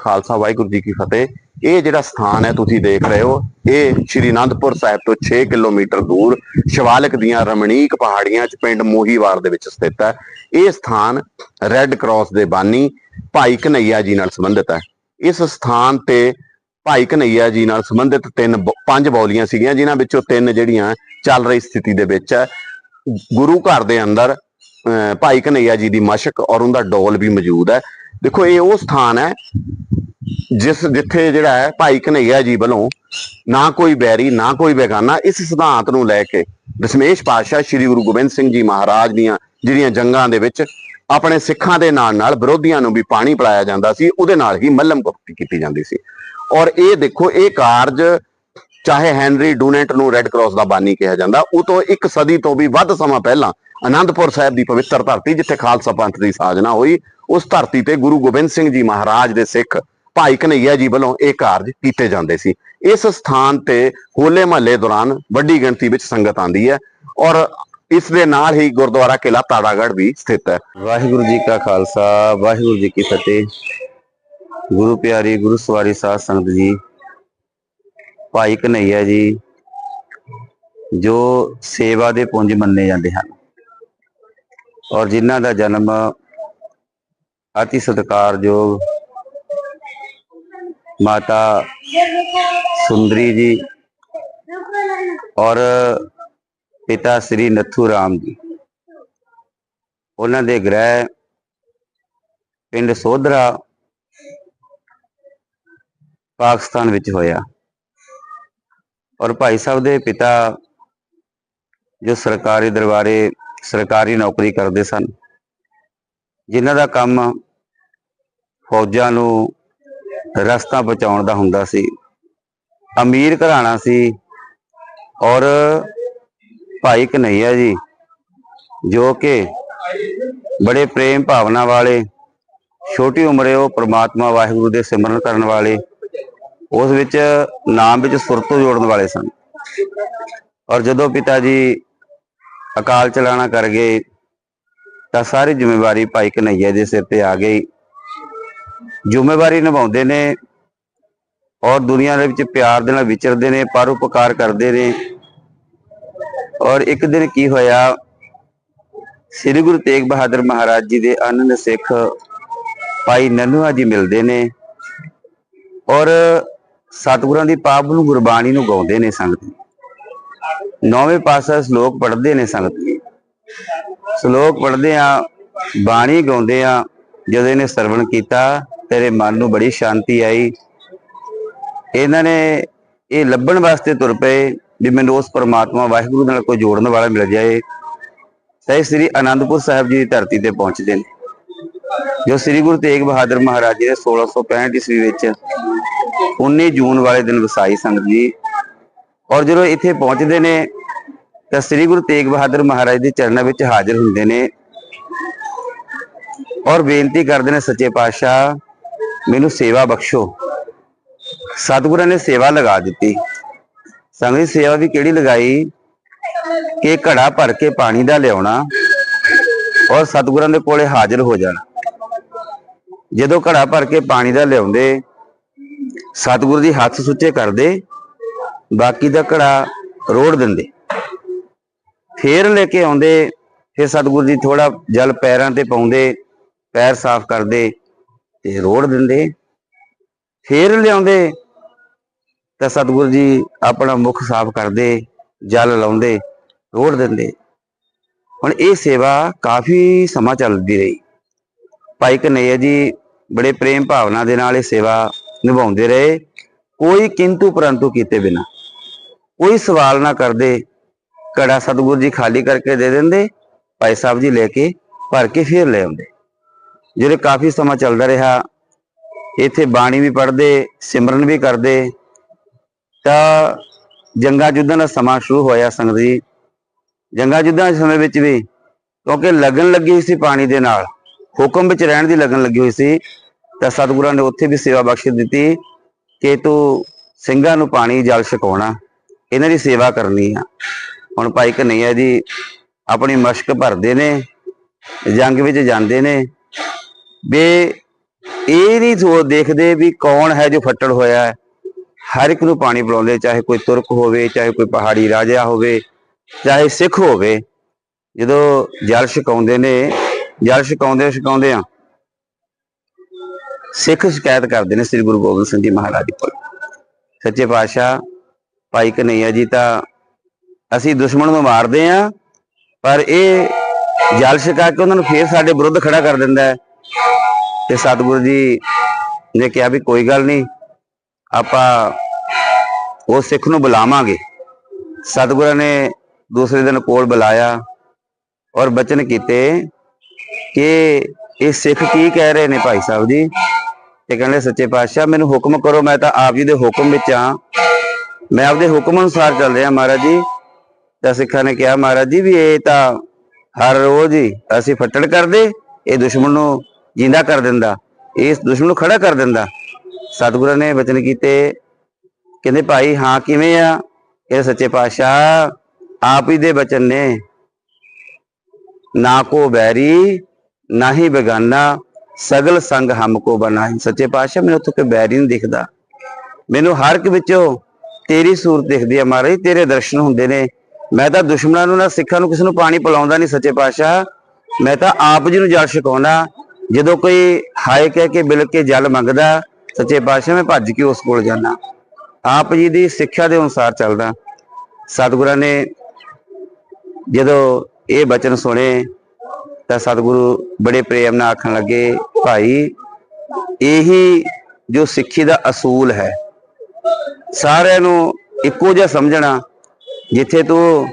ਖਾਲਸਾ ਵਾਹਿਗੁਰੂ ਜੀ ਕੀ ਫਤਿਹ। ਇਹ ਜਿਹੜਾ ਸਥਾਨ ਹੈ ਤੁਸੀਂ ਦੇਖ ਰਹੇ ਹੋ ਇਹ ਸ਼੍ਰੀ ਅਨੰਦਪੁਰ ਸਾਹਿਬ ਤੋਂ 6 ਕਿਲੋਮੀਟਰ ਦੂਰ ਸ਼ਿਵਾਲਿਕ ਦੀਆਂ ਰਮਣੀਕ ਪਹਾੜੀਆਂ 'ਚ ਪਿੰਡ ਮੋਹੀਵਾਰ ਦੇ ਵਿੱਚ ਸਥਿਤ ਹੈ। ਇਹ ਸਥਾਨ ਰੈੱਡ ਕਰਾਸ ਦੇ ਬਾਨੀ ਭਾਈ ਕਨਈਆ ਜੀ ਨਾਲ ਸੰਬੰਧਿਤ ਹੈ। ਇਸ ਸਥਾਨ ਤੇ ਭਾਈ ਕਨਈਆ ਜੀ ਨਾਲ ਸੰਬੰਧਿਤ ਤਿੰਨ ਬ- ਪੰਜ ਬੌਲੀਆਂ ਸੀਗੀਆਂ ਜਿਨ੍ਹਾਂ ਵਿੱਚੋਂ ਤਿੰਨ ਜਿਹੜੀਆਂ ਚੱਲ ਰਹੀ ਸਥਿਤੀ ਦੇ ਵਿੱਚ ਹੈ। ਗੁਰੂ ਘਰ ਦੇ ਅੰਦਰ ਅਹ, ਭਾਈ ਕਨਈਆ ਜੀ ਦੀ ਮਸ਼ਕ ਔਰ ਉਹਦਾ ਡੋਲ ਵੀ ਮੌਜੂਦ ਹੈ। ਦੇਖੋ, ਇਹ ਉਹ ਸਥਾਨ ਹੈ ਜਿਸ ਜਿੱਥੇ ਜਿਹੜਾ ਹੈ ਭਾਈ ਕਨਈਆ ਜੀ ਵੱਲੋਂ ਨਾ ਕੋਈ ਬੈਰੀ, ਨਾ ਕੋਈ ਬੇਗਾਨਾ ਇਸ ਸਿਧਾਂਤ ਨੂੰ ਲੈ ਕੇ ਦਸ਼ਮੇਸ਼ ਪਾਤਸ਼ਾਹ ਸ੍ਰੀ ਗੁਰੂ ਗੋਬਿੰਦ ਸਿੰਘ ਜੀ ਮਹਾਰਾਜ ਦੀਆਂ ਜਿਹੜੀਆਂ ਜੰਗਾਂ ਦੇ ਵਿੱਚ ਆਪਣੇ ਸਿੱਖਾਂ ਦੇ ਨਾਲ ਨਾਲ ਵਿਰੋਧੀਆਂ ਨੂੰ ਵੀ ਪਾਣੀ ਪਿਲਾਇਆ ਜਾਂਦਾ ਸੀ, ਉਹਦੇ ਨਾਲ ਹੀ ਮੱਲਮ ਗੁਪਤੀ ਕੀਤੀ ਜਾਂਦੀ ਸੀ। ਔਰ ਇਹ ਦੇਖੋ, ਇਹ ਕਾਰਜ ਚਾਹੇ ਹੈਨਰੀ ਡੂਨੈਂਟ ਨੂੰ ਰੈੱਡ ਕਰਾਸ ਦਾ ਬਾਨੀ ਕਿਹਾ ਜਾਂਦਾ, ਉਹ ਤੋਂ ਇੱਕ ਸਦੀ ਤੋਂ ਵੀ ਵੱਧ ਸਮਾਂ ਪਹਿਲਾਂ ਆਨੰਦਪੁਰ ਸਾਹਿਬ ਦੀ ਪਵਿੱਤਰ ਧਰਤੀ ਜਿੱਥੇ ਖਾਲਸਾ ਪੰਥ ਦੀ ਸਾਜਨਾ ਹੋਈ ਉਸ ਧਰਤੀ ਤੇ ਗੁਰੂ ਗੋਬਿੰਦ ਸਿੰਘ ਜੀ ਮਹਾਰਾਜ ਦੇ ਸਿੱਖ ਭਾਈ ਕਨਈਆ ਜੀ ਵੱਲੋਂ ਇਹ ਕਾਰਜ ਕੀਤੇ ਜਾਂਦੇ ਸੀ। ਇਸ ਸਥਾਨ ਤੇ ਹੋਲੇ ਮਹੱਲੇ ਦੌਰਾਨ ਵੱਡੀ ਗਿਣਤੀ ਵਿੱਚ ਸੰਗਤ ਆਂਦੀ ਹੈ ਔਰ ਇਸ ਦੇ ਨਾਲ ਹੀ ਗੁਰਦੁਆਰਾ ਕਿਲਾ ਤਾੜਾਗੜ੍ਹ ਵੀ ਸਥਿਤ ਹੈ। ਵਾਹਿਗੁਰੂ ਜੀ ਕਾ ਖਾਲਸਾ, ਵਾਹਿਗੁਰੂ ਜੀ ਕੀ ਫਤਿਹ। ਗੁਰੂ ਪਿਆਰੀ, ਗੁਰੂ ਸਵਾਰੀ ਸਾਧ ਸੰਗਤ ਜੀ, ਭਾਈ ਕਨਈਆ ਜੀ, ਜੋ ਸੇਵਾ ਦੇ ਪੁੰਜ ਮੰਨੇ ਜਾਂਦੇ ਹਨ ਔਰ ਜਿਨ੍ਹਾਂ ਦਾ ਜਨਮ ਅਤੀ ਸਤਿਕਾਰਯੋਗ ਮਾਤਾ ਸੁੰਦਰੀ ਜੀ ਔਰ ਪਿਤਾ ਸ੍ਰੀ ਨੱਥੂ ਰਾਮ ਜੀ। ਉਹਨਾਂ ਦੇ ਗ੍ਰਹਿ ਪਿੰਡ ਸੋਧਰਾ ਪਾਕਿਸਤਾਨ ਵਿੱਚ ਹੋਇਆ। ਔਰ ਭਾਈ ਸਾਹਿਬ ਦੇ ਪਿਤਾ ਜੋ ਸਰਕਾਰੀ ਦਰਬਾਰੇ ਸਰਕਾਰੀ ਨੌਕਰੀ ਕਰਦੇ ਸਨ। ਜਿਨ੍ਹਾਂ ਦਾ ਕੰਮ ਫੌਜਾਂ ਨੂੰ ਰਸਤਾ ਬਚਾਉਣ ਦਾ ਹੁੰਦਾ ਸੀ। ਅਮੀਰ ਘਰਾਣਾ ਸੀ ਔਰ ਭਾਈ ਕਨਈਆ ਜੀ, ਜੋ ਕਿ ਬੜੇ ਪ੍ਰੇਮ ਭਾਵਨਾ ਵਾਲੇ, ਛੋਟੀ ਉਮਰੇ ਉਹ ਪ੍ਰਮਾਤਮਾ ਵਾਹਿਗੁਰੂ ਦੇ ਸਿਮਰਨ ਕਰਨ ਵਾਲੇ, ਉਸ ਵਿੱਚ ਨਾਮ ਵਿੱਚ ਸੁਰਤੋਂ ਜੋੜਨ ਵਾਲੇ ਸਨ। ਔਰ ਜਦੋਂ ਪਿਤਾ ਜੀ ਅਕਾਲ ਚਲਾਣਾ ਕਰ ਗਏ ਤਾਂ ਸਾਰੀ ਜ਼ਿੰਮੇਵਾਰੀ ਭਾਈ ਕਨਈਆ ਦੇ ਸਿਰ ਤੇ ਆ ਗਈ। ਜ਼ਿੰਮੇਵਾਰੀ ਨਿਭਾਉਂਦੇ ਨੇ ਔਰ ਦੁਨੀਆ ਦੇ ਵਿੱਚ ਪਿਆਰ ਦੇ ਨਾਲ ਵਿਚਰਦੇ ਨੇ ਪਰਉਪਕਾਰ ਕਰਦੇ ਨੇ। ਔਰ ਇੱਕ ਦਿਨ ਕੀ ਹੋਇਆ, ਸ੍ਰੀ ਗੁਰੂ ਤੇਗ ਬਹਾਦਰ ਮਹਾਰਾਜ ਜੀ ਦੇ ਅਨੰਦ ਸਿੱਖ ਭਾਈ ਨਨੂਆ ਜੀ ਮਿਲਦੇ ਨੇ ਔਰ ਸਤਿਗੁਰਾਂ ਦੀ ਪਾਪ ਨੂੰ ਗੁਰਬਾਣੀ ਨੂੰ ਗਾਉਂਦੇ ਨੇ ਸੰਗਤ। ਜੀ। ਨੌਵੇਂ ਪਾਸਾ ਸ਼ਲੋਕ ਪੜ੍ਹਦੇ ਨੇ ਸੰਗਤ। ਸ਼ਲੋਕ ਪੜ੍ਹਦੇ ਆ, ਬਾਣੀ ਗਾਉਂਦੇ ਆ, ਜਦੋਂ ਇਹਨੇ ਸਰਵਣ ਕੀਤਾ, ਤੇਰੇ ਮਨ ਨੂੰ ਬੜੀ ਸ਼ਾਂਤੀ ਆਈ। ਇਹਨਾਂ ਨੇ ਇਹ ਲੱਭਣ ਵਾਸਤੇ ਤੁਰ ਪਏ ਵੀ ਮੈਨੂੰ ਉਸ ਪਰਮਾਤਮਾ ਵਾਹਿਗੁਰੂ ਨਾਲ ਕੋਈ ਜੋੜਨ ਵਾਲਾ ਮਿਲ ਜਾਏ। ਤਾਂ ਇਹ ਸ੍ਰੀ ਅਨੰਦਪੁਰ ਸਾਹਿਬ ਜੀ ਦੀ ਧਰਤੀ ਤੇ ਪਹੁੰਚਦੇ ਨੇ। ਜੋ ਸ੍ਰੀ ਗੁਰੂ ਤੇਗ ਬਹਾਦਰ ਮਹਾਰਾਜ ਜੀ ਨੇ 1665 ਈਸਵੀ ਵਿੱਚ 19 ਜੂਨ ਵਾਲੇ ਦਿਨ ਵਸਾਈ ਸੰਗਤ ਜੀ। ਔਰ ਜਦੋਂ ਇੱਥੇ ਪਹੁੰਚਦੇ ਨੇ ਤਾਂ ਸ੍ਰੀ ਗੁਰੂ ਤੇਗ ਬਹਾਦਰ ਮਹਾਰਾਜ ਦੇ ਚਰਨਾਂ ਵਿੱਚ ਹਾਜ਼ਰ ਹੁੰਦੇ ਨੇ। ਔਰ ਬੇਨਤੀ ਕਰਦੇ ਨੇ ਸੱਚੇ ਪਾਤਸ਼ਾਹ, ਮੈਨੂੰ ਸੇਵਾ ਬਖਸ਼ੋ। ਸਤਿਗੁਰਾਂ ਨੇ ਸੇਵਾ ਲਗਾ ਦਿੱਤੀ। ਸੰਗਤ ਸੇਵਾ ਵੀ ਕਿਹੜੀ ਲਗਾਈ? ਕਿ ਘੜਾ ਭਰ ਕੇ ਪਾਣੀ ਦਾ ਲਿਆਉਣਾ ਔਰ ਸਤਿਗੁਰਾਂ ਦੇ ਕੋਲੇ ਹਾਜ਼ਰ ਹੋ ਜਾਣਾ। ਜਦੋਂ ਘੜਾ ਭਰ ਕੇ ਪਾਣੀ ਦਾ ਲਿਆਉਂਦੇ, ਸਤਿਗੁਰੂ ਦੀ ਹੱਥ ਸੁੱਚੇ ਕਰਦੇ, ਬਾਕੀ ਦਾ ਘੜਾ ਰੋੜ ਦਿੰਦੇ। ਫੇਰ ਲੈ ਕੇ ਆਉਂਦੇ, ਫਿਰ ਸਤਿਗੁਰੂ ਜੀ ਥੋੜਾ ਜਲ ਪੈਰਾਂ ਤੇ ਪਾਉਂਦੇ, ਪੈਰ ਸਾਫ਼ ਕਰਦੇ ਤੇ ਰੋੜ ਦਿੰਦੇ। ਫੇਰ ਲਿਆਉਂਦੇ ਤਾਂ ਸਤਿਗੁਰੂ ਜੀ ਆਪਣਾ ਮੁਖ ਸਾਫ਼ ਕਰਦੇ, ਜਲ ਲਾਉਂਦੇ, ਰੋੜ ਦਿੰਦੇ। ਹੁਣ ਇਹ ਸੇਵਾ ਕਾਫੀ ਸਮਾਂ ਚੱਲਦੀ ਰਹੀ। ਭਾਈ ਕਨਈਆ ਜੀ ਬੜੇ ਪ੍ਰੇਮ ਭਾਵਨਾ ਦੇ ਨਾਲ ਇਹ ਸੇਵਾ ਨਿਭਾਉਂਦੇ ਰਹੇ। ਕੋਈ ਕਿੰਤੂ ਪਰੰਤੂ ਕੀਤੇ ਬਿਨਾ, ਕੋਈ ਸਵਾਲ ਨਾ ਕਰਦੇ। ਕੜਾ ਸਤਿਗੁਰੂ ਜੀ ਖਾਲੀ ਕਰਕੇ ਦੇ ਦਿੰਦੇ, ਭਾਈ ਸਾਹਿਬ ਜੀ ਲੈ ਕੇ ਭਰ ਕੇ ਫੇਰ ਲੈ ਆਉਂਦੇ। ਜਿਹੜੇ ਕਾਫੀ ਸਮਾਂ ਚੱਲਦਾ ਰਿਹਾ, ਇੱਥੇ ਬਾਣੀ ਵੀ ਪੜ੍ਹਦੇ, ਸਿਮਰਨ ਵੀ ਕਰਦੇ, ਤਾਂ ਜੰਗਾ ਜੁੱਧਾਂ ਦਾ ਸਮਾਂ ਸ਼ੁਰੂ ਹੋਇਆ ਸੰਗਤ ਜੀ। ਜੰਗਾ ਜੁੱਧਾਂ ਦੇ ਸਮੇਂ ਵਿੱਚ ਵੀ ਕਿਉਂਕਿ ਲਗਨ ਲੱਗੀ ਹੋਈ ਸੀ ਪਾਣੀ ਦੇ ਨਾਲ, ਹੁਕਮ ਵਿੱਚ ਰਹਿਣ ਦੀ ਲਗਨ ਲੱਗੀ ਹੋਈ ਸੀ, ਤਾਂ ਸਤਿਗੁਰਾਂ ਨੇ ਉੱਥੇ ਵੀ ਸੇਵਾ ਬਖਸ਼ ਦਿੱਤੀ ਕਿ ਤੂੰ ਸਿੰਘਾਂ ਨੂੰ ਪਾਣੀ, ਜਲ ਛਕਾਉਣਾ, ਇਹਨਾਂ ਦੀ ਸੇਵਾ ਕਰਨੀ ਆ। ਹੁਣ ਭਾਈ ਕਨਈਆ ਜੀ ਆਪਣੀ ਮਸ਼ਕ ਭਰਦੇ ਨੇ, ਜੰਗ ਵਿੱਚ ਜਾਂਦੇ ਨੇ, ਵੀ ਇਹ ਨਹੀਂ ਸੋ ਦੇਖਦੇ ਵੀ ਕੌਣ ਹੈ ਜੋ ਫੱਟੜ ਹੋਇਆ ਹੈ। ਹਰ ਇੱਕ ਨੂੰ ਪਾਣੀ ਪਿਲਾਉਂਦੇ, ਚਾਹੇ ਕੋਈ ਤੁਰਕ ਹੋਵੇ, ਚਾਹੇ ਕੋਈ ਪਹਾੜੀ ਰਾਜਾ ਹੋਵੇ, ਚਾਹੇ ਸਿੱਖ ਹੋਵੇ। ਜਦੋਂ ਜਲ ਛਕਾਉਂਦੇ ਨੇ, ਜਲ ਛਕਾਉਂਦੇ ਛਕਾਉਂਦੇ ਆ, ਸਿੱਖ ਸ਼ਿਕਾਇਤ ਕਰਦੇ ਨੇ ਸ੍ਰੀ ਗੁਰੂ ਗੋਬਿੰਦ ਸਿੰਘ ਜੀ ਮਹਾਰਾਜ ਜੀ ਕੋਲ। ਸੱਚੇ ਪਾਤਸ਼ਾਹ, ਭਾਈ ਕਨਈਆ ਜੀ ਤਾਂ ਅਸੀਂ ਦੁਸ਼ਮਣ ਨੂੰ ਮਾਰਦੇ ਆ ਪਰ ਇਹ ਜਲ ਛਕਾ ਕੇ ਉਹਨਾਂ ਨੂੰ ਫੇਰ ਸਾਡੇ ਵਿਰੁੱਧ ਖੜਾ ਕਰ ਦਿੰਦਾ ਹੈ। ਤੇ ਸਤਿਗੁਰੂ ਜੀ ਨੇ ਕਿਹਾ ਵੀ ਕੋਈ ਗੱਲ ਨਹੀਂ, ਆਪਾਂ ਉਹ ਸਿੱਖ ਨੂੰ ਬੁਲਾਵਾਂਗੇ। ਸਤਿਗੁਰਾਂ ਨੇ ਦੂਸਰੇ ਦਿਨ ਕੋਲ ਬੁਲਾਇਆ ਔਰ ਬਚਨ ਕੀਤੇ ਕਿ ਇਹ ਸਿੱਖ ਕੀ ਕਹਿ ਰਹੇ ਨੇ ਭਾਈ ਸਾਹਿਬ ਜੀ? ਤੇ ਕਹਿੰਦੇ, ਸੱਚੇ ਪਾਤਸ਼ਾਹ, ਮੈਨੂੰ ਹੁਕਮ ਕਰੋ, ਮੈਂ ਤਾਂ ਆਪ ਜੀ ਦੇ ਹੁਕਮ ਵਿੱਚ ਆ ਮੈਂ ਆਪਦੇ ਹੁਕਮ ਅਨੁਸਾਰ ਚੱਲ ਰਿਹਾ, ਮਹਾਰਾਜ ਜੀ। ਤਾਂ ਸਿੱਖਾਂ ਨੇ ਕਿਹਾ, ਮਹਾਰਾਜ ਜੀ, ਵੀ ਇਹ ਤਾਂ ਹਰ ਰੋਜ਼ ਹੀ ਅਸੀਂ ਫੱਟੜ ਕਰਦੇ, ਇਹ ਦੁਸ਼ਮਣ ਨੂੰ ਜਿੰਦਾ ਕਰ ਦਿੰਦਾ, ਇਸ ਦੁਸ਼ਮਣ ਨੂੰ ਖੜਾ ਕਰ ਦਿੰਦਾ। ਸਤਿਗੁਰਾਂ ਨੇ ਬਚਨ ਕੀਤੇ, ਕਹਿੰਦੇ, ਭਾਈ, ਹਾਂ, ਕਿਵੇਂ ਆ? ਇਹ ਸੱਚੇ ਪਾਤਸ਼ਾਹ ਆਪ ਹੀ ਦੇ ਬਚਨ ਨੇ। ਨਾ ਕੋ ਬੈਰੀ ਨਾ ਹੀ ਬੇਗਾਨਾ, ਸਗਲ ਸੰਗ ਹਮਕੋ ਬਨਾਈ ਸੱਚੇ ਪਾਤਸ਼ਾਹ, ਮੈਨੂੰ ਉੱਥੇ ਕੋਈ ਬੈਰੀ ਨਹੀਂ ਦਿਖਦਾ। ਮੈਨੂੰ ਹਰ ਇੱਕ ਵਿੱਚੋਂ ਤੇਰੀ ਸੂਰਤ ਦਿਖਦੀ ਹੈ ਮਹਾਰਾਜ ਤੇਰੇ ਦਰਸ਼ਨ ਹੁੰਦੇ ਨੇ ਮੈਂ ਤਾਂ ਦੁਸ਼ਮਣਾਂ ਨੂੰ ਨਾ, ਸਿੱਖਾਂ ਨੂੰ ਕਿਸੇ ਨੂੰ ਪਾਣੀ ਪਿਲਾਉਂਦਾ ਨਹੀਂ ਸੱਚੇ ਪਾਤਸ਼ਾਹ। ਮੈਂ ਤਾਂ ਆਪ ਜੀ ਨੂੰ ਜਲ ਛਕਾਉਣਾ ਜਦੋਂ ਕੋਈ ਹਾਏ ਕਹਿ ਕੇ ਬਿਲ ਕੇ ਜਲ ਮੰਗਦਾ, ਸੱਚੇ ਪਾਤਸ਼ਾਹ ਮੈਂ ਭੱਜ ਕੇ ਉਸ ਕੋਲ ਜਾਣਾ ਆਪ ਜੀ ਦੀ ਸਿੱਖਿਆ ਦੇ ਅਨੁਸਾਰ ਚੱਲਦਾ। ਸਤਿਗੁਰਾਂ ਨੇ ਜਦੋਂ ਇਹ ਬਚਨ ਸੁਣੇ, ਤਾਂ ਸਤਿਗੁਰੂ ਬੜੇ ਪ੍ਰੇਮ ਨਾਲ ਆਖਣ ਲੱਗੇ, ਭਾਈ, ਇਹੀ ਜੋ ਸਿੱਖੀ ਦਾ ਅਸੂਲ ਹੈ, ਸਾਰਿਆਂ ਨੂੰ ਇੱਕੋ ਜਿਹਾ ਸਮਝਣਾ ਜਿੱਥੇ ਤੂੰ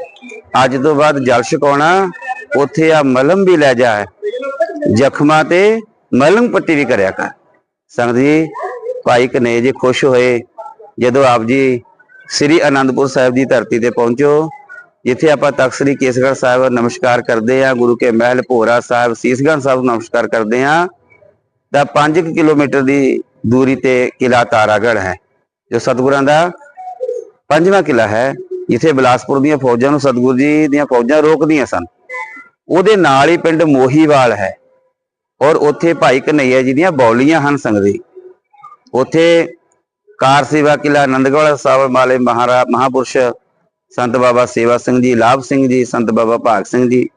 ਅੱਜ ਤੋਂ ਬਾਅਦ ਜਲ ਛਕਾਉਣਾ, ਉੱਥੇ ਆ ਮਲਮ ਵੀ ਲੈ ਜਾ। ਜ਼ਖਮਾਂ ਤੇ ਮਲਮ ਪੱਟੀ ਵੀ ਕਰਿਆ ਕਰ। ਸੰਗਤ ਜੀ, ਭਾਈ ਕਨੇ ਜੀ ਖੁਸ਼ ਹੋਏ, ਜਦੋਂ ਆਪ ਜੀ ਸ੍ਰੀ ਅਨੰਦਪੁਰ ਸਾਹਿਬ ਦੀ ਧਰਤੀ ਤੇ ਪਹੁੰਚੋ, ਜਿੱਥੇ ਆਪਾਂ ਤਖਤ ਸ੍ਰੀ ਕੇਸਗੜ੍ਹ ਸਾਹਿਬ ਨਮਸਕਾਰ ਕਰਦੇ ਆ ਗੁਰੂ ਕੇ ਮਹਿਲ ਭੋਰਾ ਸਾਹਿਬ, ਸੀਸਗੰਜ ਸਾਹਿਬ ਨਮਸਕਾਰ ਕਰਦੇ ਆ ਤਾਂ 5 ਕਿਲੋਮੀਟਰ ਦੀ ਦੂਰੀ ਤੇ ਕਿਲਾ ਤਾਰਾਗੜ੍ਹ ਹੈ, ਜੋ ਸਤਿਗੁਰਾਂ ਦਾ ਪੰਜਵਾਂ ਕਿਲਾ ਹੈ। ਜਿੱਥੇ ਬਿਲਾਸਪੁਰ ਦੀਆਂ ਫੌਜਾਂ ਨੂੰ ਸਤਿਗੁਰੂ ਜੀ ਦੀਆਂ ਫੌਜਾਂ ਰੋਕਦੀਆਂ ਸਨ। ਉਹਦੇ ਨਾਲ ਹੀ ਪਿੰਡ ਮੋਹੀਵਾਲ ਹੈ ਔਰ ਉੱਥੇ ਭਾਈ ਕਨਈਆ ਜੀ ਦੀਆਂ ਬੌਲੀਆਂ ਹਨ ਸੰਗਦੀ। ਉੱਥੇ ਕਾਰ ਸੇਵਾ ਕਿਲਾ ਆਨੰਦਗੜ੍ਹ ਸਾਹਿਬ ਵਾਲੇ ਮਹਾਰਾ, ਮਹਾਪੁਰਸ਼ ਸੰਤ ਬਾਬਾ ਸੇਵਾ ਸਿੰਘ ਜੀ, ਲਾਭ ਸਿੰਘ ਜੀ, ਸੰਤ ਬਾਬਾ ਭਾਗ ਸਿੰਘ ਜੀ,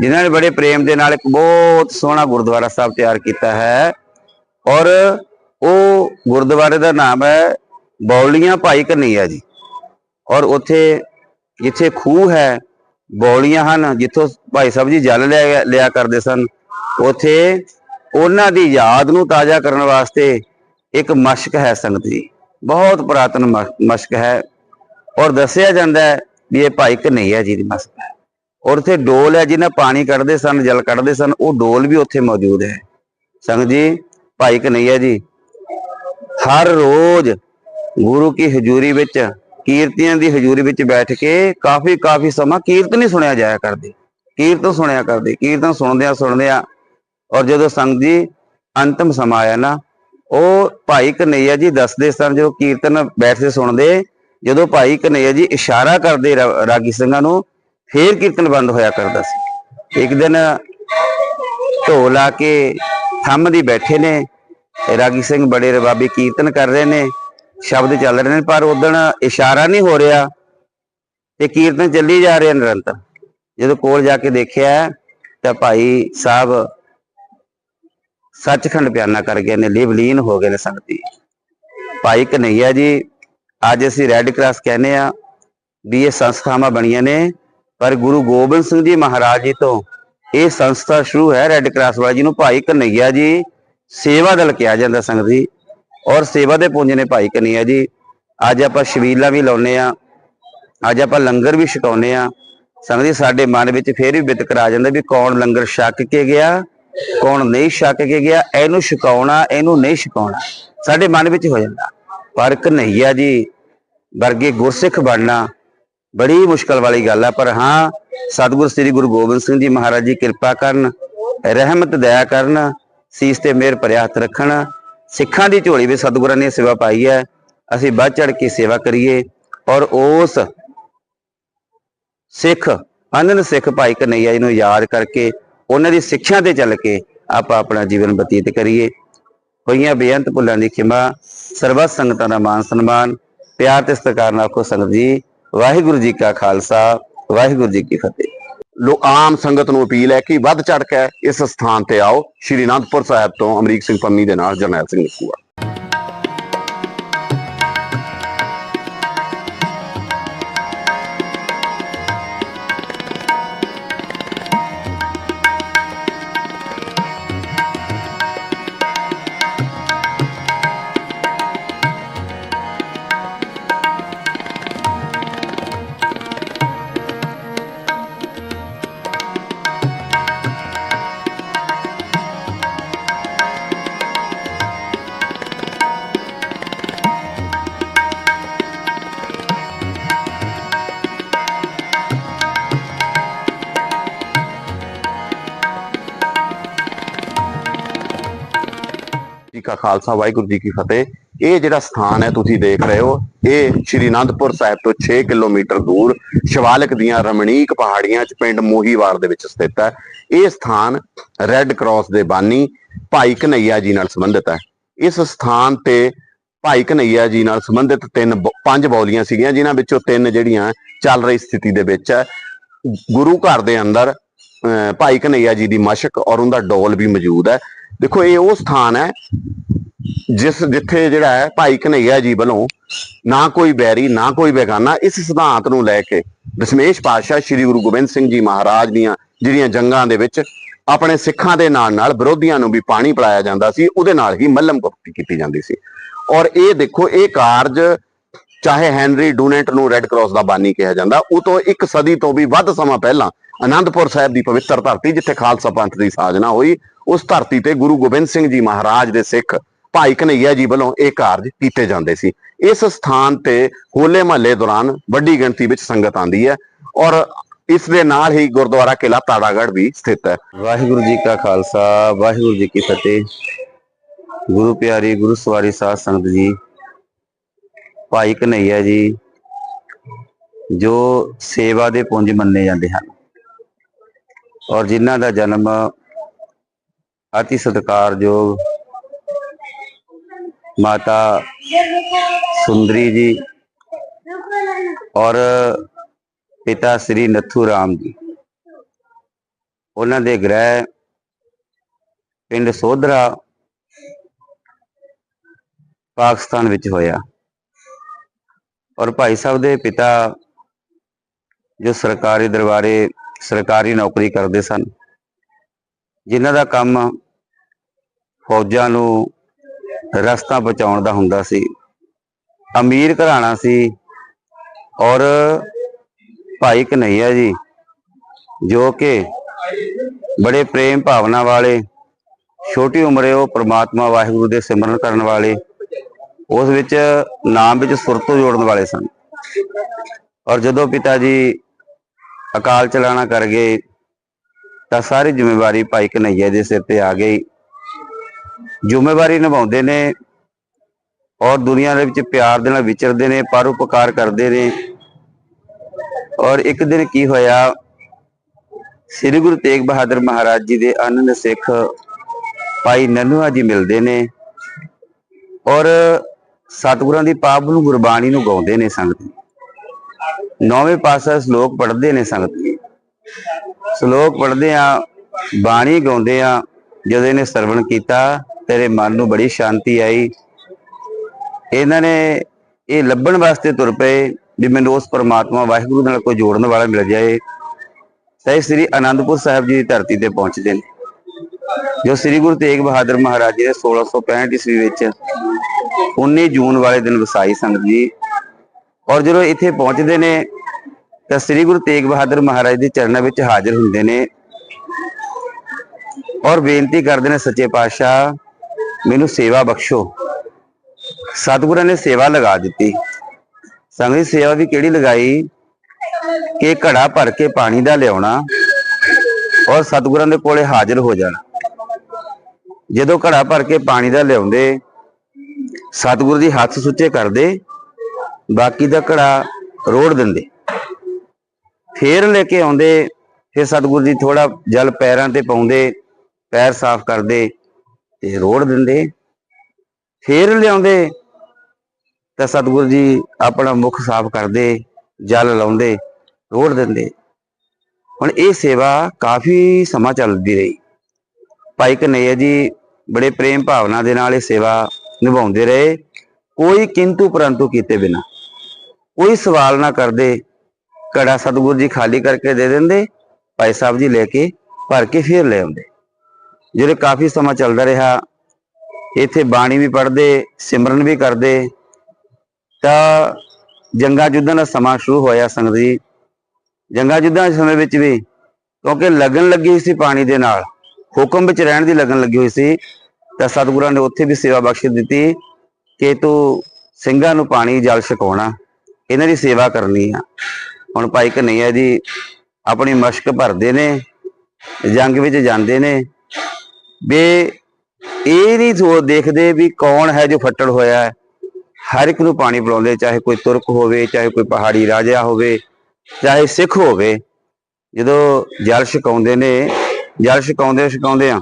ਜਿਨ੍ਹਾਂ ਨੇ ਬੜੇ ਪ੍ਰੇਮ ਦੇ ਨਾਲ ਇੱਕ ਬਹੁਤ ਸੋਹਣਾ ਗੁਰਦੁਆਰਾ ਸਾਹਿਬ ਤਿਆਰ ਕੀਤਾ ਹੈ ਔਰ ਉਹ ਗੁਰਦੁਆਰੇ ਦਾ ਨਾਮ ਹੈ ਬੌਲੀਆਂ ਭਾਈ ਕਨਈਆ ਜੀ। ਔਰ ਉੱਥੇ ਜਿੱਥੇ ਖੂਹ ਹੈ, ਬੌਲੀਆਂ ਹਨ, ਜਿੱਥੋਂ ਭਾਈ ਸਾਹਿਬ ਜੀ ਜਲ ਲਿਆ ਲਿਆ ਕਰਦੇ ਸਨ, ਉੱਥੇ ਉਹਨਾਂ ਦੀ ਯਾਦ ਨੂੰ ਤਾਜ਼ਾ ਕਰਨ ਵਾਸਤੇ ਇੱਕ ਮਸ਼ਕ ਹੈ ਸੰਗਤ ਜੀ। ਬਹੁਤ ਪੁਰਾਤਨ ਮ- ਮਸ਼ਕ ਹੈ ਔਰ ਦੱਸਿਆ ਜਾਂਦਾ ਹੈ ਵੀ ਇਹ ਭਾਈ ਕਨਈਆ ਜੀ ਦੀ ਮਸ਼ਕ ਹੈ। ਔਰ ਉੱਥੇ ਡੋਲ ਹੈ ਜਿਹਨਾਂ ਪਾਣੀ ਕੱਢਦੇ ਸਨ, ਜਲ ਕੱਢਦੇ ਸਨ, ਉਹ ਡੋਲ ਵੀ ਉੱਥੇ ਮੌਜੂਦ ਹੈ। ਸੰਗਤ ਜੀ, ਭਾਈ ਕਨਈਆ ਜੀ, ਹਰ ਰੋਜ਼ ਗੁਰੂ ਕੀ ਹਜ਼ੂਰੀ ਵਿੱਚ ਕੀਰਤੀਆਂ ਦੀ ਹਜ਼ੂਰੀ ਵਿੱਚ ਬੈਠ ਕੇ ਕਾਫੀ ਕਾਫੀ ਸਮਾਂ ਕੀਰਤਨ ਹੀ ਸੁਣਿਆ ਜਾਇਆ ਕਰਦੇ। ਕੀਰਤਨ ਸੁਣਿਆ ਕਰਦੇ, ਕੀਰਤਨ ਸੁਣਦਿਆਂ ਸੁਣਦਿਆਂ ਔਰ ਜਦੋਂ ਸੰਗਤ ਜੀ ਅੰਤਮ ਸਮਾਂ ਆਇਆ ਨਾ, ਉਹ ਭਾਈ ਕਨਈਆ ਜੀ ਦੱਸਦੇ ਸਨ ਜੋ ਕੀਰਤਨ ਬੈਠਦੇ ਸੁਣਦੇ, ਜਦੋਂ ਭਾਈ ਕਨਈਆ ਜੀ ਇਸ਼ਾਰਾ ਕਰਦੇ ਰਾਗੀ ਸਿੰਘਾਂ ਨੂੰ, ਫੇਰ ਕੀਰਤਨ ਬੰਦ ਹੋਇਆ ਕਰਦਾ ਸੀ। ਇੱਕ ਦਿਨ ਢੋਲ ਲਾ ਕੇ ਥੰਮ ਦੀ ਬੈਠੇ ਨੇ, ਰਾਗੀ ਸਿੰਘ ਬੜੇ ਰਬਾਬੀ ਕੀਰਤਨ ਕਰ ਰਹੇ ਨੇ ਸ਼ਬਦ ਚੱਲ ਰਹੇ ਨੇ, ਪਰ ਉਦਣ ਇਸ਼ਾਰਾ ਨਹੀਂ ਹੋ ਰਿਹਾ ਤੇ ਕੀਰਤਨ ਚੱਲੀ ਜਾ ਰਿਹਾ ਨਿਰੰਤਰ। ਜਦੋਂ ਕੋਲ ਜਾ ਕੇ ਦੇਖਿਆ ਤਾਂ ਭਾਈ ਸਾਹਿਬ ਸੱਚਖੰਡ ਬਿਆਨਾ ਕਰ ਗਏ ਨੇ, ਲਿਵਲੀਨ ਹੋ ਗਏ ਨੇ ਸੰਗਤੀ। ਭਾਈ ਕਨਈਆ ਜੀ, ਅੱਜ ਅਸੀਂ ਰੈੱਡ ਕਰਾਸ ਕਹਿੰਦੇ ਆ ਵੀ ਇਹ ਸੰਸਥਾਵਾਂ ਬਣੀਆਂ ਨੇ, ਪਰ ਗੁਰੂ ਗੋਬਿੰਦ ਸਿੰਘ ਜੀ ਮਹਾਰਾਜ ਜੀ ਤੋਂ ਇਹ ਸੰਸਥਾ ਸ਼ੁਰੂ ਹੈ ਰੈੱਡ ਕਰਾਸ ਵਾਲਾ ਜੀ ਨੂੰ ਭਾਈ ਕਨਈਆ ਜੀ ਸੇਵਾ ਦਲ ਕਿਹਾ ਜਾਂਦਾ ਸੰਗਤ। ਜੀ ਔਰ ਸੇਵਾ ਦੇ ਪੁੰਜ ਨੇ ਭਾਈ ਕਨੀਆ ਜੀ। ਅੱਜ ਆਪਾਂ ਸ਼ਬੀਲਾਂ ਵੀ ਲਾਉਨੇ ਆ ਅੱਜ ਆਪਾਂ ਲੰਗਰ ਵੀ ਛਕਾਉਨੇ ਆ ਸੰਗਤ ਜੀ, ਸਾਡੇ ਮਨ ਵਿੱਚ ਫੇਰ ਵੀ ਵਿਤਕਰਾ ਆ ਜਾਂਦਾ ਵੀ ਕੌਣ ਲੰਗਰ ਛਕ ਕੇ ਗਿਆ, ਕੌਣ ਨਹੀਂ ਛਕ ਕੇ ਗਿਆ। ਇਹਨੂੰ ਛਕਾਉਣਾ, ਇਹਨੂੰ ਨਹੀਂ ਛਕਾਉਣਾ, ਸਾਡੇ ਮਨ ਵਿੱਚ ਹੋ ਜਾਂਦਾ। ਪਰ ਕਨਈਆ ਜੀ, ਵਰਗੇ ਗੁਰਸਿੱਖ ਬਣਨਾ ਬੜੀ ਮੁਸ਼ਕਲ ਵਾਲੀ ਗੱਲ ਆ। ਪਰ ਹਾਂ, ਸਤਿਗੁਰ ਸ੍ਰੀ ਗੁਰੂ ਗੋਬਿੰਦ ਸਿੰਘ ਜੀ ਮਹਾਰਾਜ ਜੀ ਕਿਰਪਾ ਕਰਨ, ਰਹਿਮਤ ਦਇਆ ਕਰਨ, ਸੀਸ ਤੇ ਮਿਹਰ ਭਰਿਆ ਹੱਥ ਰੱਖਣ ਸਿੱਖਾਂ ਦੀ ਝੋਲੀ ਵਿੱਚ ਸਤਿਗੁਰਾਂ ਨੇ ਸੇਵਾ ਪਾਈ ਹੈ। ਅਸੀਂ ਵੱਧ ਚੜ ਕੇ ਸੇਵਾ ਕਰੀਏ ਔਰ ਉਸ ਸਿੱਖ ਅਨੰਦ ਸਿੱਖ ਭਾਈ ਕਨਈਆ ਜੀ ਨੂੰ ਯਾਦ ਕਰਕੇ ਉਹਨਾਂ ਦੀ ਸਿੱਖਿਆ ਤੇ ਚੱਲ ਕੇ ਆਪਾਂ ਆਪਣਾ ਜੀਵਨ ਬਤੀਤ ਕਰੀਏ। ਹੋਈਆਂ ਬੇਅੰਤ ਭੁੱਲਾਂ ਦੀ ਖਿਮਾ, ਸਰਬੱਤ ਸੰਗਤਾਂ ਦਾ ਮਾਨ ਸਨਮਾਨ, ਪਿਆਰ ਤੇ ਸਤਿਕਾਰ ਨਾਲ ਆਖੋ ਸੰਗਤ ਜੀ, ਵਾਹਿਗੁਰੂ ਜੀ ਕਾ ਖਾਲਸਾ, ਵਾਹਿਗੁਰੂ ਜੀ ਕੀ ਫਤਿਹ। ਲੋ ਆਮ ਸੰਗਤ ਨੂੰ ਅਪੀਲ ਹੈ ਕਿ ਵੱਧ ਚੜ ਕੇ ਇਸ ਸਥਾਨ ਤੇ ਆਓ, ਸ਼੍ਰੀ ਅਨੰਦਪੁਰ ਸਾਹਿਬ ਤੋਂ ਅਮਰੀਕ ਸਿੰਘ ਪੰਮੀ ਦੇ ਨਾਲ ਜਰਨੈਲ ਸਿੰਘ ਨਿੱਕੂਆ। ਖਾਲਸਾ, ਵਾਹਿਗੁਰੂ ਜੀ ਕੀ ਫਤਿਹ। ਇਹ ਜਿਹੜਾ ਸਥਾਨ ਹੈ, ਤੁਸੀਂ ਦੇਖ ਰਹੇ ਹੋ, ਇਹ ਸ਼੍ਰੀ ਅਨੰਦਪੁਰ ਸਾਹਿਬ ਤੋਂ 6 ਕਿਲੋਮੀਟਰ ਦੂਰ ਸ਼ਿਵਾਲਿਕ ਦੀਆਂ ਰਮਣੀਕ ਪਹਾੜੀਆਂ 'ਚ ਪਿੰਡ ਮੋਹੀਵਾਲ ਦੇ ਵਿੱਚ ਸਥਿਤ ਹੈ। ਇਹ ਸਥਾਨ ਰੈੱਡ ਕਰਾਸ ਦੇ ਬਾਨੀ ਭਾਈ ਕਨਈਆ ਜੀ ਨਾਲ ਸੰਬੰਧਿਤ ਹੈ। ਇਸ ਸਥਾਨ ਤੇ ਭਾਈ ਕਨਈਆ ਜੀ ਨਾਲ ਸੰਬੰਧਿਤ ਤਿੰਨ ਬ- ਪੰਜ ਬੌਲੀਆਂ ਸੀਗੀਆਂ, ਜਿਨ੍ਹਾਂ ਵਿੱਚੋਂ ਤਿੰਨ ਜਿਹੜੀਆਂ ਚੱਲ ਰਹੀ ਸਥਿਤੀ ਦੇ ਵਿੱਚ ਹੈ। ਗੁਰੂ ਘਰ ਦੇ ਅੰਦਰ ਭਾਈ ਕਨਈਆ ਜੀ ਦੀ ਮਸ਼ਕ ਔਰ ਉਹਦਾ ਡੋਲ ਵੀ ਮੌਜੂਦ ਹੈ। ਦੇਖੋ, ਇਹ ਉਹ ਸਥਾਨ ਹੈ ਜਿਸ ਜਿੱਥੇ ਜਿਹੜਾ ਹੈ ਭਾਈ ਕਨਈਆ ਜੀ ਵੱਲੋਂ ਨਾ ਕੋਈ ਬੈਰੀ, ਨਾ ਕੋਈ ਬੇਗਾਨਾ ਇਸ ਸਿਧਾਂਤ ਨੂੰ ਲੈ ਕੇ ਦਸ਼ਮੇਸ਼ ਪਾਤਸ਼ਾਹ ਸ੍ਰੀ ਗੁਰੂ ਗੋਬਿੰਦ ਸਿੰਘ ਜੀ ਮਹਾਰਾਜ ਦੀਆਂ ਜਿਹੜੀਆਂ ਜੰਗਾਂ ਦੇ ਵਿੱਚ ਆਪਣੇ ਸਿੱਖਾਂ ਦੇ ਨਾਲ ਨਾਲ ਵਿਰੋਧੀਆਂ ਨੂੰ ਵੀ ਪਾਣੀ ਪਿਲਾਇਆ ਜਾਂਦਾ ਸੀ, ਉਹਦੇ ਨਾਲ ਹੀ ਮੱਲਮ ਗੁਪਤੀ ਕੀਤੀ ਜਾਂਦੀ ਸੀ। ਔਰ ਇਹ ਦੇਖੋ, ਇਹ ਕਾਰਜ ਚਾਹੇ ਹੈਨਰੀ ਡੂਨੈਂਟ ਨੂੰ ਰੈੱਡ ਕਰਾਸ ਦਾ ਬਾਨੀ ਕਿਹਾ ਜਾਂਦਾ, ਉਹ ਤੋਂ ਇੱਕ ਸਦੀ ਤੋਂ ਵੀ ਵੱਧ ਸਮਾਂ ਪਹਿਲਾਂ ਅਨੰਦਪੁਰ ਸਾਹਿਬ ਦੀ ਪਵਿੱਤਰ ਧਰਤੀ ਜਿੱਥੇ ਖਾਲਸਾ ਪੰਥ ਦੀ ਸਾਜਨਾ ਹੋਈ, ਉਸ ਧਰਤੀ ਤੇ ਗੁਰੂ ਗੋਬਿੰਦ ਸਿੰਘ ਜੀ ਮਹਾਰਾਜ ਦੇ ਸਿੱਖ ਭਾਈ ਕਨਈਆ ਜੀ ਵੱਲੋਂ ਇਹ ਕਾਰਜ ਕੀਤੇ ਜਾਂਦੇ ਸੀ। ਇਸ ਸਥਾਨ ਤੇ ਹੋਲੇ ਮਹੱਲੇ ਦੌਰਾਨ ਵੱਡੀ ਗਿਣਤੀ ਵਿੱਚ ਸੰਗਤ ਆਂਦੀ ਹੈ ਔਰ ਇਸ ਦੇ ਨਾਲ ਹੀ ਗੁਰਦੁਆਰਾ ਕਿਲਾ ਤਾੜਾਗੜ੍ਹ ਵੀ ਸਥਿਤ ਹੈ। ਵਾਹਿਗੁਰੂ ਜੀ ਕਾ ਖਾਲਸਾ, ਵਾਹਿਗੁਰੂ ਜੀ ਕੀ ਫਤਿਹ। ਗੁਰੂ ਪਿਆਰੀ, ਗੁਰੂ ਸਵਾਰੀ ਸਾਧ ਸੰਗਤ ਜੀ, ਭਾਈ ਕਨਈਆ ਜੀ, ਜੋ ਸੇਵਾ ਦੇ ਪੁੰਜ ਮੰਨੇ ਜਾਂਦੇ ਹਨ। ਔਰ ਜਿਨ੍ਹਾਂ ਦਾ ਜਨਮ ਅਤੀ ਸਤਿਕਾਰਯੋਗ ਮਾਤਾ ਸੁੰਦਰੀ ਜੀ ਔਰ ਪਿਤਾ ਸ੍ਰੀ ਨੱਥੂ ਰਾਮ ਜੀ। ਉਹਨਾਂ ਦੇ ਗ੍ਰਹਿ ਪਿੰਡ ਸੋਧਰਾ, ਪਾਕਿਸਤਾਨ ਵਿੱਚ ਹੋਇਆ। ਔਰ ਭਾਈ ਸਾਹਿਬ ਦੇ ਪਿਤਾ ਜੋ ਸਰਕਾਰੀ ਦਰਬਾਰੇ ਸਰਕਾਰੀ ਨੌਕਰੀ ਕਰਦੇ ਸਨ। ਜਿਨ੍ਹਾਂ ਦਾ ਕੰਮ ਫੌਜਾਂ ਨੂੰ ਰਸਤਾ ਬਚਾਉਣ ਦਾ ਹੁੰਦਾ ਸੀ। ਅਮੀਰ ਘਰਾਣਾ ਸੀ ਔਰ ਭਾਈ ਕਨਈਆ ਜੀ, ਜੋ ਕਿ ਬੜੇ ਪ੍ਰੇਮ ਭਾਵਨਾ ਵਾਲੇ, ਛੋਟੀ ਉਮਰੇ ਉਹ ਪ੍ਰਮਾਤਮਾ ਵਾਹਿਗੁਰੂ ਦੇ ਸਿਮਰਨ ਕਰਨ ਵਾਲੇ, ਉਸ ਵਿੱਚ ਨਾਮ ਵਿੱਚ ਸੁਰਤੋਂ ਜੋੜਨ ਵਾਲੇ ਸਨ। ਔਰ ਜਦੋਂ ਪਿਤਾ ਜੀ ਅਕਾਲ ਚਲਾਣਾ ਕਰ ਗਏ, ਤਾਂ ਸਾਰੀ ਜ਼ਿੰਮੇਵਾਰੀ ਭਾਈ ਕਨਈਆ ਦੇ ਸਿਰ ਤੇ ਆ ਗਈ। ਜ਼ਿੰਮੇਵਾਰੀ ਨਿਭਾਉਂਦੇ ਨੇ ਔਰ ਦੁਨੀਆ ਦੇ ਵਿੱਚ ਪਿਆਰ ਦੇ ਨਾਲ ਵਿਚਰਦੇ ਨੇ ਪਰਉਪਕਾਰ ਕਰਦੇ ਨੇ। ਔਰ ਇੱਕ ਦਿਨ ਕੀ ਹੋਇਆ, ਸ੍ਰੀ ਗੁਰੂ ਤੇਗ ਬਹਾਦਰ ਮਹਾਰਾਜ ਜੀ ਦੇ ਅਨੰਦ ਸਿੱਖ ਭਾਈ ਨਨੂਆ ਜੀ ਮਿਲਦੇ ਨੇ ਔਰ ਸਤਿਗੁਰਾਂ ਦੀ ਪਾਪ ਨੂੰ ਗੁਰਬਾਣੀ ਨੂੰ ਗਾਉਂਦੇ ਨੇ ਸੰਗਤ। ਨੌਵੇਂ ਪਾਸਾ ਸ਼ਲੋਕ ਪੜ੍ਹਦੇ ਨੇ ਸੰਗਤ। ਜੀ ਸ਼ਲੋਕ ਪੜ੍ਹਦੇ ਆ, ਬਾਣੀ ਗਾਉਂਦੇ ਆ, ਜਦੋਂ ਇਹਨੇ ਸਰਵਣ ਕੀਤਾ, ਤੇਰੇ ਮਨ ਨੂੰ ਬੜੀ ਸ਼ਾਂਤੀ ਆਈ। ਇਹਨਾਂ ਨੇ ਇਹ ਲੱਭਣ ਵਾਸਤੇ ਤੁਰ ਪਏ ਵੀ ਮੈਨੂੰ ਉਸ ਪਰਮਾਤਮਾ, ਵਾਹਿਗੁਰੂ ਨਾਲ ਕੋਈ ਜੋੜਨ ਵਾਲਾ ਮਿਲ ਜਾਏ। ਤਾਂ ਇਹ ਸ੍ਰੀ ਅਨੰਦਪੁਰ ਸਾਹਿਬ ਜੀ ਦੀ ਧਰਤੀ ਤੇ ਪਹੁੰਚਦੇ ਨੇ। ਜੋ ਸ੍ਰੀ ਗੁਰੂ ਤੇਗ ਬਹਾਦਰ ਮਹਾਰਾਜ ਜੀ ਨੇ 1665 ਈਸਵੀ ਵਿੱਚ 19 ਜੂਨ ਵਾਲੇ ਦਿਨ ਵਸਾਈ ਸੰਗਤ ਜੀ। ਔਰ ਜਦੋਂ ਇੱਥੇ ਪਹੁੰਚਦੇ ਨੇ, ਤਾਂ ਸ੍ਰੀ ਗੁਰੂ ਤੇਗ ਬਹਾਦਰ ਮਹਾਰਾਜ ਦੇ ਚਰਨਾਂ ਵਿੱਚ ਹਾਜ਼ਰ ਹੁੰਦੇ ਨੇ। ਔਰ ਬੇਨਤੀ ਕਰਦੇ ਨੇ, ਸੱਚੇ ਪਾਤਸ਼ਾਹ, ਮੈਨੂੰ ਸੇਵਾ ਬਖਸ਼ੋ। ਸਤਿਗੁਰਾਂ ਨੇ ਸੇਵਾ ਲਗਾ ਦਿੱਤੀ। ਸੰਗਤ ਸੇਵਾ ਵੀ ਕਿਹੜੀ ਲਗਾਈ? ਕਿ ਘੜਾ ਭਰ ਕੇ ਪਾਣੀ ਦਾ ਲਿਆਉਣਾ ਔਰ ਸਤਿਗੁਰਾਂ ਦੇ ਕੋਲੇ ਹਾਜ਼ਰ ਹੋ ਜਾਣਾ। ਜਦੋਂ ਘੜਾ ਭਰ ਕੇ ਪਾਣੀ ਦਾ ਲਿਆਉਂਦੇ, ਸਤਿਗੁਰੂ ਜੀ ਹੱਥ ਸੁੱਚੇ ਕਰਦੇ ਬਾਕੀ ਦਾ ਘੜਾ ਰੋੜ ਦਿੰਦੇ। ਫੇਰ ਲੈ ਕੇ ਆਉਂਦੇ, ਫਿਰ ਸਤਿਗੁਰੂ ਜੀ ਥੋੜਾ ਜਲ ਪੈਰਾਂ ਤੇ ਪਾਉਂਦੇ, ਪੈਰ ਸਾਫ਼ ਕਰਦੇ ਤੇ ਰੋੜ ਦਿੰਦੇ। ਫੇਰ ਲਿਆਉਂਦੇ ਤਾਂ ਸਤਿਗੁਰੂ ਜੀ ਆਪਣਾ ਮੁਖ ਸਾਫ਼ ਕਰਦੇ, ਜਲ ਲਾਉਂਦੇ, ਰੋੜ ਦਿੰਦੇ। ਹੁਣ ਇਹ ਸੇਵਾ ਕਾਫੀ ਸਮਾਂ ਚੱਲਦੀ ਰਹੀ। ਭਾਈ ਕਨਈਆ ਜੀ ਬੜੇ ਪ੍ਰੇਮ ਭਾਵਨਾ ਦੇ ਨਾਲ ਇਹ ਸੇਵਾ ਨਿਭਾਉਂਦੇ ਰਹੇ। ਕੋਈ ਕਿੰਤੂ ਪਰੰਤੂ ਕੀਤੇ ਬਿਨਾ। ਕੋਈ ਸਵਾਲ ਨਾ ਕਰਦੇ। ਕੜਾ ਸਤਿਗੁਰੂ ਜੀ ਖਾਲੀ ਕਰਕੇ ਦੇ ਦਿੰਦੇ, ਭਾਈ ਸਾਹਿਬ ਜੀ ਲੈ ਕੇ ਭਰ ਕੇ ਫਿਰ ਲੈ ਆਉਂਦੇ। ਜਿਹੜੇ ਕਾਫੀ ਸਮਾਂ ਚੱਲਦਾ ਰਿਹਾ, ਇੱਥੇ ਬਾਣੀ ਵੀ ਪੜ੍ਹਦੇ, ਸਿਮਰਨ ਵੀ ਕਰਦੇ, ਤਾਂ ਜੰਗਾ ਜੁੱਧਾਂ ਦਾ ਸਮਾਂ ਸ਼ੁਰੂ ਹੋਇਆ ਸੰਗਤ ਜੀ। ਜੰਗਾ ਜੁੱਧਾਂ ਦੇ ਸਮੇਂ ਵਿੱਚ ਵੀ ਕਿਉਂਕਿ ਲਗਨ ਲੱਗੀ ਹੋਈ ਸੀ ਪਾਣੀ ਦੇ ਨਾਲ, ਹੁਕਮ ਵਿੱਚ ਰਹਿਣ ਦੀ ਲਗਨ ਲੱਗੀ ਹੋਈ ਸੀ, ਤਾਂ ਸਤਿਗੁਰਾਂ ਨੇ ਉੱਥੇ ਵੀ ਸੇਵਾ ਬਖਸ਼ ਦਿੱਤੀ ਕਿ ਤੂੰ ਸਿੰਘਾਂ ਨੂੰ ਪਾਣੀ, ਜਲ ਛਕਾਉਣਾ। ਇਹਨਾਂ ਦੀ ਸੇਵਾ ਕਰਨੀ ਆ। ਹੁਣ ਭਾਈ ਕਨਈਆ ਜੀ ਆਪਣੀ ਮਸ਼ਕ ਭਰਦੇ ਨੇ, ਜੰਗ ਵਿੱਚ ਜਾਂਦੇ ਨੇ। ਵੀ ਇਹ ਨਹੀਂ ਸੋ ਦੇਖਦੇ ਵੀ ਕੌਣ ਹੈ ਜੋ ਫੱਟੜ ਹੋਇਆ ਹੈ। ਹਰ ਇੱਕ ਨੂੰ ਪਾਣੀ ਪਿਲਾਉਂਦੇ ਚਾਹੇ ਕੋਈ ਤੁਰਕ ਹੋਵੇ, ਚਾਹੇ ਕੋਈ ਪਹਾੜੀ ਰਾਜਾ ਹੋਵੇ, ਚਾਹੇ ਸਿੱਖ ਹੋਵੇ। ਜਦੋਂ ਜਲ ਛਕਾਉਂਦੇ ਨੇ, ਜਲ ਛਕਾਉਂਦੇ ਛਕਾਉਂਦੇ ਆ,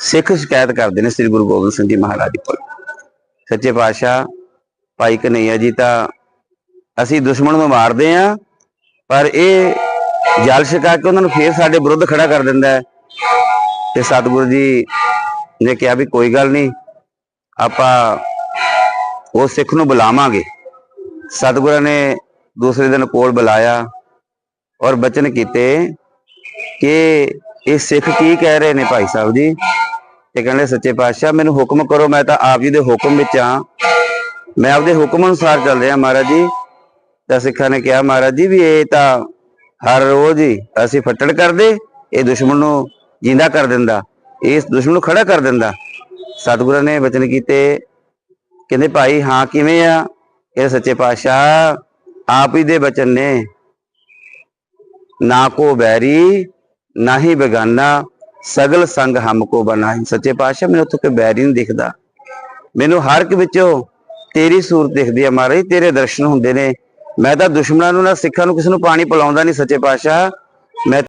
ਸਿੱਖ ਸ਼ਿਕਾਇਤ ਕਰਦੇ ਨੇ ਸ੍ਰੀ ਗੁਰੂ ਗੋਬਿੰਦ ਸਿੰਘ ਜੀ ਮਹਾਰਾਜ ਕੋਲ ਸੱਚੇ ਪਾਤਸ਼ਾਹ ਭਾਈ ਕਨਈਆ ਜੀ ਤਾਂ ਅਸੀਂ ਦੁਸ਼ਮਣ ਨੂੰ ਮਾਰਦੇ ਆ ਪਰ ਇਹ ਜਲ ਛਕਾ ਕੇ ਉਹਨਾਂ ਨੂੰ ਫੇਰ ਸਾਡੇ ਵਿਰੁੱਧ ਖੜਾ ਕਰ ਦਿੰਦਾ ਹੈ। ਤੇ ਸਤਿਗੁਰੂ ਜੀ ਨੇ ਕਿਹਾ ਵੀ ਕੋਈ ਗੱਲ ਨਹੀਂ, ਆਪਾਂ ਉਹ ਸਿੱਖ ਨੂੰ ਬੁਲਾਵਾਂਗੇ। ਸਤਿਗੁਰਾਂ ਨੇ ਦੂਸਰੇ ਦਿਨ ਕੋਲ ਬੁਲਾਇਆ ਔਰ ਬਚਨ ਕੀਤੇ ਕਿ ਇਹ ਸਿੱਖ ਕੀ ਕਹਿ ਰਹੇ ਨੇ ਭਾਈ ਸਾਹਿਬ ਜੀ? ਤੇ ਕਹਿੰਦੇ, ਸੱਚੇ ਪਾਤਸ਼ਾਹ, ਮੈਨੂੰ ਹੁਕਮ ਕਰੋ, ਮੈਂ ਤਾਂ ਆਪ ਜੀ ਦੇ ਹੁਕਮ ਵਿੱਚ ਆ ਮੈਂ ਆਪਦੇ ਹੁਕਮ ਅਨੁਸਾਰ ਚੱਲ ਰਿਹਾ ਮਹਾਰਾਜ ਜੀ। ਤਾਂ ਸਿੱਖਾਂ ਨੇ ਕਿਹਾ, ਮਹਾਰਾਜ ਜੀ ਵੀ ਇਹ ਤਾਂ ਹਰ ਰੋਜ਼ ਹੀ ਅਸੀਂ ਫੱਟੜ ਕਰਦੇ, ਇਹ ਦੁਸ਼ਮਣ ਨੂੰ ਜਿੰਦਾ ਕਰ ਦਿੰਦਾ, ਇਸ ਦੁਸ਼ਮਣ ਨੂੰ ਖੜਾ ਕਰ ਦਿੰਦਾ। ਸਤਿਗੁਰਾਂ ਨੇ ਬਚਨ ਕੀਤੇ, ਕਹਿੰਦੇ ਭਾਈ, ਹਾਂ ਕਿਵੇਂ ਆ? ਇਹ ਸੱਚੇ ਪਾਤਸ਼ਾਹ ਆਪ ਹੀ ਦੇ ਬਚਨ ਨੇ। ਨਾ ਕੋ ਬੈਰੀ ਨਾ ਹੀ ਬੇਗਾਨਾ, ਸਗਲ ਸੰਗ ਹਮਕੋ ਬਨਾਈ ਸੱਚੇ ਪਾਤਸ਼ਾਹ, ਮੈਨੂੰ ਉੱਥੇ ਕੋਈ ਬੈਰੀ ਨਹੀਂ ਦਿਖਦਾ। ਮੈਨੂੰ ਹਰ ਇੱਕ ਵਿੱਚੋਂ ਤੇਰੀ ਸੂਰਤ ਦਿਖਦੀ ਹੈ ਮਹਾਰਾਜ, ਤੇਰੇ ਦਰਸ਼ਨ ਹੁੰਦੇ ਨੇ। ਮੈਂ ਤਾਂ ਦੁਸ਼ਮਣਾਂ ਨੂੰ ਨਾ ਸਿੱਖਾਂ ਨੂੰ ਕਿਸੇ ਨੂੰ ਪਾਣੀ ਪਿਲਾਉਂਦਾ ਨਹੀਂ ਸੱਚੇ ਪਾਤਸ਼ਾਹ।